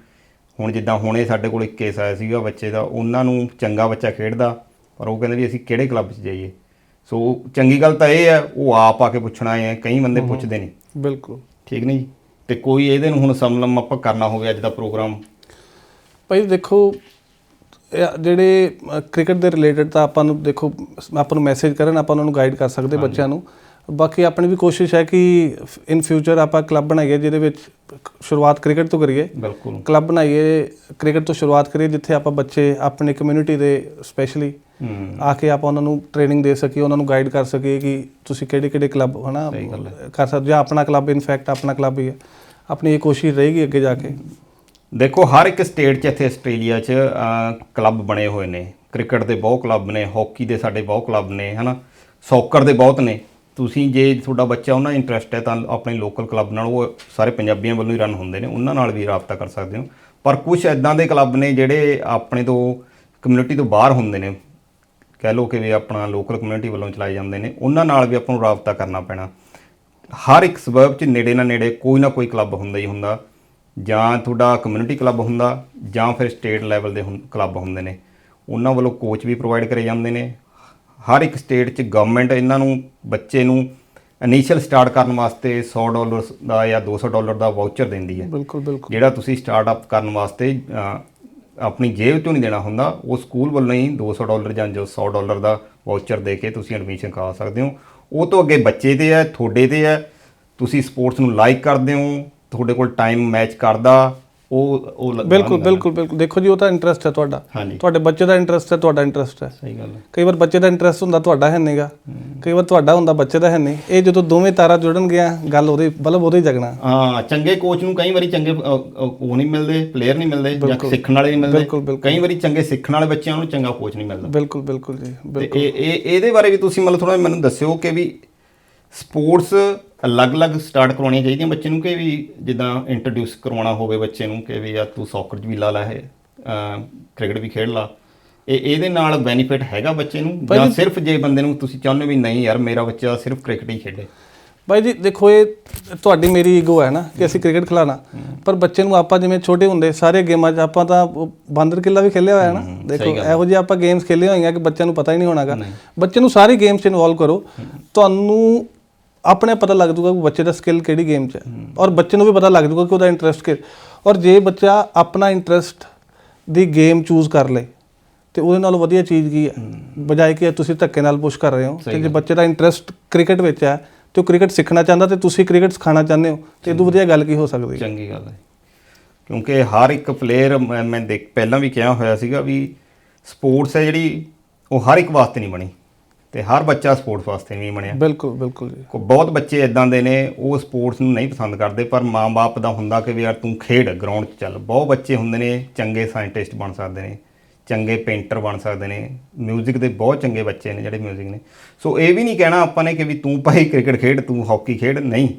ਹੁਣ ਜਿੱਦਾਂ ਹੁਣੇ ਸਾਡੇ ਕੋਲ ਇੱਕ ਕੇਸ ਆਇਆ ਸੀਗਾ ਬੱਚੇ ਦਾ, ਉਹਨਾਂ ਨੂੰ ਚੰਗਾ ਬੱਚਾ ਖੇਡਦਾ, ਪਰ ਉਹ ਕਹਿੰਦੇ ਵੀ ਅਸੀਂ ਕਿਹੜੇ ਕਲੱਬ 'ਚ ਜਾਈਏ? ਸੋ ਚੰਗੀ ਗੱਲ ਤਾਂ ਇਹ ਹੈ ਉਹ ਆਪ ਆ ਕੇ ਪੁੱਛਣਾ ਹੈ ਕਈ ਬੰਦੇ ਪੁੱਛਦੇ ਨਹੀਂ। ਬਿਲਕੁਲ। ਠੀਕ ਨਹੀਂ? ਜੀ ਤੇ ਕੋਈ ਇਹਦੇ ਨੂੰ ਹੁਣ ਸਮਲਮ ਆਪਾਂ ਕਰਨਾ ਹੋਵੇ ਅੱਜ ਦਾ ਪ੍ਰੋਗਰਾਮ। ਭਾਈ ਦੇਖੋ ਜਿਹੜੇ ਕ੍ਰਿਕਟ ਦੇ ਰਿਲੇਟਡ ਤਾਂ ਆਪਾਂ ਨੂੰ ਦੇਖੋ ਆਪਾਂ ਨੂੰ ਮੈਸੇਜ ਕਰਨ ਆਪਾਂ ਉਹਨਾਂ ਨੂੰ ਗਾਈਡ ਕਰ ਸਕਦੇ ਬੱਚਿਆਂ ਨੂੰ। ਬਾਕੀ ਆਪਣੀ ਵੀ ਕੋਸ਼ਿਸ਼ ਹੈ ਕਿ ਇਨ ਫਿਊਚਰ ਆਪਾਂ ਕਲੱਬ ਬਣਾਈਏ ਜਿਹਦੇ ਵਿੱਚ ਸ਼ੁਰੂਆਤ ਕ੍ਰਿਕਟ ਤੋਂ ਕਰੀਏ। ਬਿਲਕੁਲ। ਕਲੱਬ ਬਣਾਈਏ ਕ੍ਰਿਕਟ ਤੋਂ ਸ਼ੁਰੂਆਤ ਕਰੀਏ ਜਿੱਥੇ ਆਪਾਂ ਬੱਚੇ ਆਪਣੀ ਕਮਿਊਨਿਟੀ ਦੇ ਸਪੈਸ਼ਲੀ ਆ ਕੇ ਆਪਾਂ ਉਹਨਾਂ ਨੂੰ ਟ੍ਰੇਨਿੰਗ ਦੇ ਸਕੀਏ ਉਹਨਾਂ ਨੂੰ ਗਾਈਡ ਕਰ ਸਕੀਏ ਕਿ ਤੁਸੀਂ ਕਿਹੜੇ ਕਿਹੜੇ ਕਲੱਬ ਹਨਾ ਕਰ ਸਕਦੇ ਜਾਂ ਆਪਣਾ ਕਲੱਬ ਇਨਫੈਕਟ ਆਪਣਾ ਕਲੱਬ ਹੀ ਹੈ। ਆਪਣੀ ਇਹ ਕੋਸ਼ਿਸ਼ ਰਹੇਗੀ ਅੱਗੇ ਜਾ ਕੇ। ਦੇਖੋ ਹਰ ਇੱਕ ਸਟੇਟ 'ਚ ਇੱਥੇ ਆਸਟ੍ਰੇਲੀਆ 'ਚ ਕਲੱਬ ਬਣੇ ਹੋਏ ਨੇ। ਕ੍ਰਿਕਟ ਦੇ ਬਹੁਤ ਕਲੱਬ ਨੇ ਹਾਕੀ ਦੇ ਸਾਡੇ ਬਹੁਤ ਕਲੱਬ ਨੇ ਹਨਾ। ਸੌਕਰ ਦੇ ਬਹੁਤ ਨੇ। ਤੁਸੀਂ ਜੇ ਤੁਹਾਡਾ ਬੱਚਾ ਉਹਨਾਂ ਇੰਟਰਸਟ ਹੈ ਤਾਂ ਆਪਣੇ ਲੋਕਲ ਕਲੱਬ ਨਾਲ ਉਹ ਸਾਰੇ ਪੰਜਾਬੀਆਂ ਵੱਲੋਂ ਹੀ ਰਨ ਹੁੰਦੇ ਨੇ। ਉਹਨਾਂ ਨਾਲ ਵੀ ਰਾਬਤਾ ਕਰ ਸਕਦੇ ਹੋ। ਪਰ ਕੁਝ ਇਦਾਂ ਦੇ ਕਲੱਬ ਨੇ ਜਿਹੜੇ ਆਪਣੇ ਤੋਂ ਕਮਿਊਨਿਟੀ ਤੋਂ ਬਾਹਰ ਹੁੰਦੇ ਨੇ। ਕਹਿ ਲਓ ਕਿ ਵੀ ਆਪਣਾ ਲੋਕਲ ਕਮਿਊਨਿਟੀ ਵੱਲੋਂ ਚਲਾਏ ਜਾਂਦੇ ਨੇ ਉਹਨਾਂ ਨਾਲ ਵੀ ਆਪਾਂ ਨੂੰ ਰਾਬਤਾ ਕਰਨਾ ਪੈਣਾ। ਹਰ ਇੱਕ ਸਬਬ 'ਚ ਨੇੜੇ ਨਾ ਨੇੜੇ ਕੋਈ ਨਾ ਕੋਈ ਕਲੱਬ ਹੁੰਦਾ ਹੀ ਹੁੰਦਾ ਜਾਂ ਤੁਹਾਡਾ ਕਮਿਊਨਿਟੀ ਕਲੱਬ ਹੁੰਦਾ ਜਾਂ ਫਿਰ ਸਟੇਟ ਲੈਵਲ ਦੇ ਕਲੱਬ ਹੁੰਦੇ ਨੇ। ਉਹਨਾਂ ਵੱਲੋਂ ਕੋਚ ਵੀ ਪ੍ਰੋਵਾਈਡ ਕਰੇ ਜਾਂਦੇ ਨੇ। ਹਰ ਇੱਕ ਸਟੇਟ 'ਚ ਗਵਰਨਮੈਂਟ ਇਹਨਾਂ ਨੂੰ ਬੱਚੇ ਨੂੰ ਇਨੀਸ਼ੀਅਲ ਸਟਾਰਟ ਕਰਨ ਵਾਸਤੇ 100 ਡਾਲਰ ਦਾ ਜਾਂ 200 ਡਾਲਰ ਦਾ ਵਾਊਚਰ ਦਿੰਦੀ ਹੈ। ਬਿਲਕੁਲ ਬਿਲਕੁਲ। ਜਿਹੜਾ ਤੁਸੀਂ ਸਟਾਰਟਅਪ ਕਰਨ ਵਾਸਤੇ ਆਪਣੀ ਜੇਬ ਤੋਂ ਨਹੀਂ ਦੇਣਾ ਹੁੰਦਾ, ਉਹ ਸਕੂਲ ਵੱਲੋਂ ਹੀ 200 ਡਾਲਰ ਜਾਂ ਜੋ 100 ਡਾਲਰ ਦਾ ਵਾਊਚਰ ਦੇ ਕੇ ਤੁਸੀਂ ਐਡਮਿਸ਼ਨ ਕਰਾ ਸਕਦੇ ਹੋ। ਉਹ ਤੋਂ ਅੱਗੇ ਬੱਚੇ ਤੇ ਹੈ, ਤੁਹਾਡੇ ਤੇ ਹੈ, ਤੁਸੀਂ ਸਪੋਰਟਸ ਨੂੰ ਲਾਈਕ ਕਰਦੇ ਹੋ, ਤੁਹਾਡੇ ਕੋਲ ਟਾਈਮ ਮੈਚ ਕਰਦਾ ਉਹ ਉਹ ਲ- ਬਿਲਕੁਲ ਬਿਲਕੁਲ ਬਿਲਕੁਲ। ਦੇਖੋ ਜੀ ਉਹ ਤਾਂ ਇੰਟਰਸਟ ਹੈ ਤੁਹਾਡਾ। ਹਾਂਜੀ। ਤੁਹਾਡੇ ਬੱਚੇ ਦਾ ਇੰਟਰਸਟ ਹੈ ਤੁਹਾਡਾ ਇੰਟਰਸਟ ਹੈ। ਸਹੀ ਗੱਲ ਹੈ। ਕਈ ਵਾਰ ਬੱਚੇ ਦਾ ਇੰਟਰਸਟ ਹੁੰਦਾ ਤੁਹਾਡਾ ਹੈ ਨਹੀਂਗਾ ਕਈ ਵਾਰ ਤੁਹਾਡਾ ਹੁੰਦਾ ਬੱਚੇ ਦਾ ਹੈ ਨਹੀਂ ਇਹ ਜਦੋਂ ਦੋਵੇਂ ਤਾਰਾ ਜੁੜਨ ਗਿਆ ਗੱਲ ਉਹਦੇ ਬਲਬ ਉਹਦੇ ਜਗਣਾ। ਹਾਂ ਚੰਗੇ ਕੋਚ ਨੂੰ ਕਈ ਵਾਰੀ ਚੰਗੇ ਉਹ ਨਹੀਂ ਮਿਲਦੇ ਪਲੇਅਰ ਨਹੀਂ ਮਿਲਦੇ ਜਾਂ ਸਿੱਖਣ ਵਾਲੇ ਨਹੀਂ ਬਿਲਕੁਲ, ਮਿਲਦੇ। ਬਿਲਕੁਲ। ਕਈ ਵਾਰੀ ਚੰਗੇ ਸਿੱਖਣ ਵਾਲੇ ਬੱਚਿਆਂ ਨੂੰ ਚੰਗਾ ਕੋਚ ਨਹੀਂ ਮਿਲਦਾ। ਬਿਲਕੁਲ ਬਿਲਕੁਲ ਜੀ ਇਹ ਇਹ ਇਹਦੇ ਬਾਰੇ ਵੀ ਤੁਸੀਂ ਮਤਲਬ ਥੋੜਾ ਮੈਨੂੰ ਦੱਸਿਓ ਕਿ ਵੀ ਸਪੋਰਟਸ ਅਲੱਗ-ਅਲੱਗ ਸਟਾਰਟ ਕਰਵਾਉਣੀਆਂ ਚਾਹੀਦੀਆਂ ਬੱਚੇ ਨੂੰ ਕਿ ਵੀ ਜਿੱਦਾਂ ਇੰਟਰੋਡਿਊਸ ਕਰਵਾਉਣਾ ਹੋਵੇ ਬੱਚੇ ਨੂੰ ਕਿ ਵੀ ਆ ਤੂੰ ਸੌਕਰ 'ਚ ਵੀ ਲਾ ਲੈ ਇਹ ਕ੍ਰਿਕਟ ਵੀ ਖੇਡ ਲਾ। ਇਹ ਇਹਦੇ ਨਾਲ ਬੈਨੀਫਿਟ ਹੈਗਾ ਬੱਚੇ ਨੂੰ ਜਾਂ ਸਿਰਫ ਜੇ ਬੰਦੇ ਨੂੰ ਤੁਸੀਂ ਚਾਹੁੰਦੇ ਹੋ ਵੀ ਨਹੀਂ ਯਾਰ ਮੇਰਾ ਬੱਚਾ ਸਿਰਫ ਕ੍ਰਿਕਟ ਹੀ ਖੇਡੇ। ਬਾਈ ਜੀ ਦੇਖੋ ਇਹ ਤੁਹਾਡੀ ਮੇਰੀ ਈਗੋ ਹੈ ਨਾ ਕਿ ਅਸੀਂ ਕ੍ਰਿਕਟ ਖਿਲਾਣਾ। ਪਰ ਬੱਚੇ ਨੂੰ ਆਪਾਂ ਜਿਵੇਂ ਛੋਟੇ ਹੁੰਦੇ ਸਾਰੇ ਗੇਮਾਂ 'ਚ ਆਪਾਂ ਤਾਂ ਬਾਂਦਰ ਕਿੱਲਾ ਵੀ ਖੇਲਿਆ ਹੋਇਆ ਨਾ। ਦੇਖੋ ਇਹੋ ਜਿਹੇ ਆਪਾਂ ਗੇਮਸ ਖੇਲੇ ਹੋਈਆਂ ਕਿ ਬੱਚਿਆਂ ਨੂੰ ਪਤਾ ਹੀ ਨਹੀਂ ਹੋਣਾਗਾ। ਬੱਚੇ ਨੂੰ ਸਾਰੀ ਗੇਮਸ 'ਚ ਇਨਵੋਲਵ ਕਰੋ। ਤੁਹਾਨੂੰ ਆਪਣੇ ਪਤਾ ਲੱਗ ਜੂਗਾ ਕਿ ਬੱਚੇ ਦਾ ਸਕਿੱਲ ਕਿਹੜੀ ਗੇਮ 'ਚ ਹੈ। ਔਰ ਬੱਚੇ ਨੂੰ ਵੀ ਪਤਾ ਲੱਗ ਜੂਗਾ ਕਿ ਉਹਦਾ ਇੰਟਰਸਟ ਕਿ ਔਰ ਜੇ ਬੱਚਾ ਆਪਣਾ ਇੰਟਰਸਟ ਦੀ ਗੇਮ ਚੂਜ਼ ਕਰ ਲੇ ਤੇ ਉਹਦੇ ਨਾਲੋਂ ਵਧੀਆ ਚੀਜ਼ ਕੀ ਹੈ? ਬਜਾਏ ਕਿ ਤੁਸੀਂ ਧੱਕੇ ਨਾਲ ਪੁਸ਼ ਕਰ ਰਹੇ ਹੋ ਤੇ ਜੇ ਬੱਚੇ ਦਾ ਇੰਟਰਸਟ ਕ੍ਰਿਕਟ ਵਿੱਚ ਹੈ ਤੇ ਉਹ ਕ੍ਰਿਕਟ ਸਿੱਖਣਾ ਚਾਹੁੰਦਾ ਤੇ ਤੁਸੀਂ ਕ੍ਰਿਕਟ ਸਿਖਾਉਣਾ ਚਾਹੁੰਦੇ ਹੋ ਤੇ ਇਦੋਂ ਵਧੀਆ ਗੱਲ ਕੀ ਹੋ ਸਕਦੀ ਹੈ? ਚੰਗੀ ਗੱਲ ਹੈ। ਕਿਉਂਕਿ ਹਰ ਇੱਕ ਪਲੇਅਰ ਮੈਂ ਦੇਖ ਪਹਿਲਾਂ ਵੀ ਕਿਹਾ ਹੋਇਆ ਸੀਗਾ ਵੀ ਸਪੋਰਟਸ ਹੈ ਜਿਹੜੀ ਉਹ ਹਰ ਇੱਕ ਵਾਸਤੇ ਨਹੀਂ ਬਣੀ। ਤੇ ਹਰ ਬੱਚਾ ਸਪੋਰਟਸ ਵਾਸਤੇ ਨਹੀਂ ਬਣਿਆ ਬਿਲਕੁਲ ਬਿਲਕੁਲ ਜੀ ਕੋ ਬਹੁਤ ਬੱਚੇ ਇਦਾਂ ਦੇ ਨੇ ਉਹ ਸਪੋਰਟਸ ਨੂੰ ਨਹੀਂ ਪਸੰਦ ਕਰਦੇ ਪਰ ਮਾਂ-ਬਾਪ ਦਾ ਹੁੰਦਾ ਕਿ ਵੀ ਯਾਰ ਤੂੰ ਖੇਡ ਗਰਾਊਂਡ 'ਚ ਚੱਲ ਬਹੁਤ ਬੱਚੇ ਹੁੰਦੇ ਨੇ ਚੰਗੇ ਸਾਇੰਟਿਸਟ ਬਣ ਸਕਦੇ ਨੇ ਚੰਗੇ ਪੇਂਟਰ ਬਣ ਸਕਦੇ ਨੇ 뮤직 ਦੇ ਬਹੁਤ ਚੰਗੇ ਬੱਚੇ ਨੇ ਜਿਹੜੇ 뮤직 ਨੇ ਸੋ ਇਹ ਵੀ ਨਹੀਂ ਕਹਿਣਾ ਆਪਾਂ ਨੇ ਕਿ ਵੀ ਤੂੰ ਭਾਈ ਕ੍ਰਿਕਟ ਖੇਡ ਤੂੰ ਹਾਕੀ ਖੇਡ ਨਹੀਂ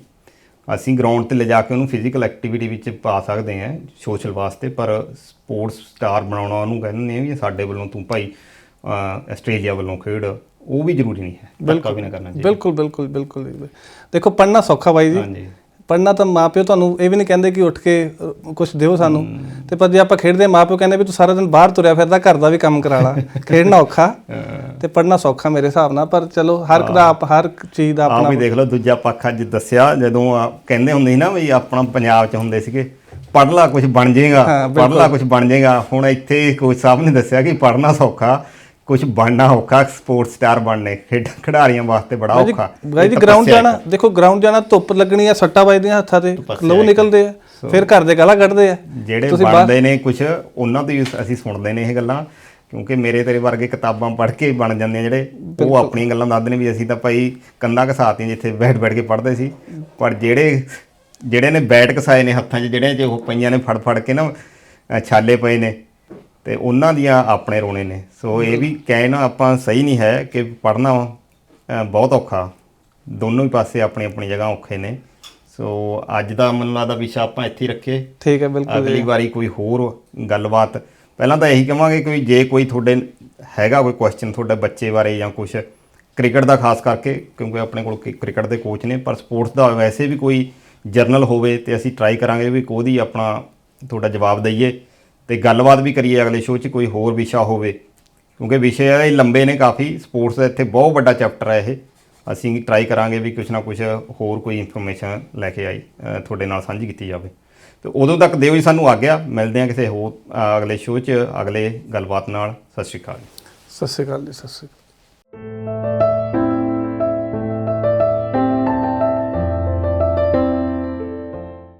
ਅਸੀਂ ਗਰਾਊਂਡ ਤੇ ਲਿਜਾ ਕੇ ਉਹਨੂੰ ਫਿਜ਼ੀਕਲ ਐਕਟੀਵਿਟੀ ਵਿੱਚ ਪਾ ਸਕਦੇ ਹਾਂ ਸੋਸ਼ਲ ਵਾਸਤੇ ਪਰ ਸਪੋਰਟਸ ਸਟਾਰ ਬਣਾਉਣਾ ਉਹਨੂੰ ਕਹਿੰਦੇ ਨੇ ਵੀ ਸਾਡੇ ਵੱਲੋਂ ਤੂੰ ਭਾਈ ਅਹ, ਆਸਟ੍ਰੇਲੀਆ ਵੱਲੋਂ ਖੇਡ ਉਹ ਵੀ ਜ਼ਰੂਰੀ ਨਹੀਂ ਹੈ ਧੱਕਾ ਵੀ ਨਾ ਕਰਨਾ ਚਾਹੀਦਾ। ਬਿਲਕੁਲ ਬਿਲਕੁਲ ਬਿਲਕੁਲ। ਦੇਖੋ ਪੜ੍ਹਨਾ ਸੌਖਾ ਬਾਈ ਜੀ। ਹਾਂਜੀ। ਪੜ੍ਹਨਾ ਤਾਂ ਮਾਪਿਓ ਤੁਹਾਨੂੰ ਇਹ ਵੀ ਨਹੀਂ ਕਹਿੰਦੇ ਕਿ ਉੱਠ ਕੇ ਕੁਝ ਦਿਓ ਸਾਨੂੰ। ਤੇ ਪਰ ਜੇ ਆਪਾਂ ਖੇਡਦੇ ਮਾਪਿਓ ਕਹਿੰਦੇ ਵੀ ਤੂੰ ਸਾਰਾ ਦਿਨ ਬਾਹਰ ਤੁਰਿਆ ਫਿਰਦਾ ਘਰ ਦਾ ਵੀ ਕੰਮ ਕਰਾ ਲਾ। ਖੇਡਣਾ ਔਖਾ। ਤੇ ਪੜ੍ਹਨਾ ਸੌਖਾ ਮੇਰੇ ਹਿਸਾਬ ਨਾਲ ਪਰ ਚਲੋ ਹਰ ਦਾ ਆਪ ਹਰ ਚੀਜ਼ ਦਾ ਆਪ ਆਪਣਾ ਵੀ ਦੇਖ ਲਓ ਦੂਜਾ ਪੱਖ ਅੱਜ ਦੱਸਿਆ ਜਦੋਂ ਕਹਿੰਦੇ ਹੁੰਦੇ ਸੀ ਨਾ ਵੀ ਆਪਣਾ ਪੰਜਾਬ 'ਚ ਹੁੰਦੇ ਸੀਗੇ ਪੜ੍ਹ ਲਾ ਕੁਝ ਬਣ ਜਾਏਗਾ ਪੜ੍ਹ ਲਾ ਕੁਝ ਬਣ ਜਾਏਗਾ। ਹੁਣ ਇੱਥੇ ਕੋਚ ਸਾਹਿਬ ਨੇ ਦੱਸਿਆ ਕਿ ਪੜ੍ਹਨਾ ਸੌਖਾ। ਕੁਝ ਬਣਨਾ ਔਖਾ ਸਪੋਰਟਸ ਸਟਾਰ ਬਣਨੇ। ਖੇਡ ਖਿਡਾਰੀਆਂ ਵਾਸਤੇ ਬੜਾ ਔਖਾ। ਬਾਈ ਜੀ ਗਰਾਊਂਡ ਜਾਣਾ ਦੇਖੋ ਗਰਾਊਂਡ ਜਾਣਾ ਧੁੱਪ ਲੱਗਣੀ ਆ ਸੱਟਾਂ ਵੱਜਦੀਆਂ ਹੱਥਾਂ ਤੇ ਲਹੂ। ਨਿਕਲਦੇ ਆ ਫਿਰ ਘਰ ਦੇ ਗਾਲਾਂ ਕੱਢਦੇ ਆ। ਜਿਹੜੇ ਬਣਦੇ ਨੇ ਕੁਝ ਉਹਨਾਂ ਤੋਂ ਅਸੀਂ ਸੁਣਦੇ ਨੇ ਇਹ ਗੱਲਾਂ। ਕਿਉਂਕਿ ਮੇਰੇ ਤੇਰੇ ਵਰਗੇ ਕਿਤਾਬਾਂ ਪੜ੍ਹ ਕੇ ਬਣ ਜਾਂਦੇ ਆ ਜਿਹੜੇ ਉਹ ਆਪਣੀਆਂ ਗੱਲਾਂ ਦੱਸਦੇ ਨੇ ਵੀ ਅਸੀਂ ਤਾਂ ਭਾਈ ਕੰਧਾਂ ਘਸਾਤੀਆਂ ਜਿੱਥੇ ਬੈਠ ਬੈਠ ਕੇ ਪੜ੍ਹਦੇ ਸੀ। ਪਰ ਜਿਹੜੇ ਜਿਹੜੇ ਨੇ ਬੈਟ ਘਸਾਏ ਨੇ ਹੱਥਾਂ 'ਚ ਜਿਹੜੇ 'ਚ ਉਹ ਪਈਆਂ ਨੇ ਫੜ ਫੜ ਕੇ ਨਾ ਛਾਲੇ ਪਏ ਨੇ। ਤੇ ਉਹਨਾਂ ਦੀਆਂ ਆਪਣੇ ਰੋਣੇ ਨੇ। ਸੋ ਇਹ ਵੀ ਕਹਿਣਾ ਆਪਾਂ ਸਹੀ ਨਹੀਂ ਹੈ ਕਿ ਪੜ੍ਹਨਾ ਅ, ਬਹੁਤ ਔਖਾ। ਦੋਨੋਂ ਹੀ ਪਾਸੇ ਆਪਣੀ ਆਪਣੀ ਜਗ੍ਹਾ ਔਖੇ ਨੇ। ਸੋ ਅੱਜ ਦਾ ਮੈਨੂੰ ਲੱਗਦਾ ਵਿਸ਼ਾ ਆਪਾਂ ਇੱਥੇ ਹੀ ਰੱਖੀਏ। ਠੀਕ ਹੈ ਬਿਲਕੁਲ ਅਗਲੀ ਵਾਰੀ ਕੋਈ ਹੋਰ ਗੱਲਬਾਤ। ਪਹਿਲਾਂ ਤਾਂ ਇਹੀ ਕਹਾਂਗੇ ਕਿ ਜੇ ਕੋਈ ਤੁਹਾਡੇ ਹੈਗਾ ਕੋਈ ਕੁਐਸਚਨ ਤੁਹਾਡੇ ਬੱਚੇ ਬਾਰੇ ਜਾਂ ਕੁਝ ਕ੍ਰਿਕਟ ਦਾ ਖਾਸ ਕਰਕੇ ਕਿਉਂਕਿ ਆਪਣੇ ਕੋਲ ਕ੍ਰਿ- ਕ੍ਰਿਕਟ ਦੇ ਕੋਚ ਨੇ ਪਰ ਸਪੋਰਟਸ ਦਾ ਵੈਸੇ ਵੀ ਕੋਈ ਜਰਨਲ ਹੋਵੇ ਤੇ ਅਸੀਂ ਟਰਾਈ ਕਰਾਂਗੇ ਵੀ ਕੋਦੀ ਆਪਣਾ ਤੁਹਾਡਾ ਜਵਾਬ ਦਈਏ। ਤੇ ਗੱਲਬਾਤ ਵੀ ਕਰੀਏ ਅਗਲੇ ਸ਼ੋਅ 'ਚ, ਕੋਈ ਹੋਰ ਵਿਸ਼ਾ ਹੋਵੇ। ਕਿਉਂਕਿ ਵਿਸ਼ੇ ਇਹ ਲੰਬੇ ਨੇ ਕਾਫੀ ਸਪੋਰਟਸ ਦਾ ਇੱਥੇ ਬਹੁਤ ਵੱਡਾ ਚੈਪਟਰ ਹੈ ਇਹ। ਅਸੀਂ ਟਰਾਈ ਕਰਾਂਗੇ ਵੀ ਕੁਝ ਨਾ ਕੁਝ ਹੋਰ ਕੋਈ ਇਨਫੋਰਮੇਸ਼ਨ ਲੈ ਕੇ ਆਈ ਤੁਹਾਡੇ ਨਾਲ ਸਾਂਝੀ ਕੀਤੀ ਜਾਵੇ। ਤੇ ਉਦੋਂ ਤੱਕ ਦਿਓ ਜੀ ਸਾਨੂੰ ਆਗਿਆ। ਮਿਲਦੇ ਹਾਂ ਕਿਸੇ ਹੋਰ ਅਗਲੇ ਸ਼ੋਅ 'ਚ, ਅਗਲੇ ਗੱਲਬਾਤ ਨਾਲ। ਸਤਿ ਸ਼੍ਰੀ ਅਕਾਲ ਸਤਿ ਸ਼੍ਰੀ ਅਕਾਲ ਜੀ, ਸਤਿ ਸ਼੍ਰੀ ਅਕਾਲ।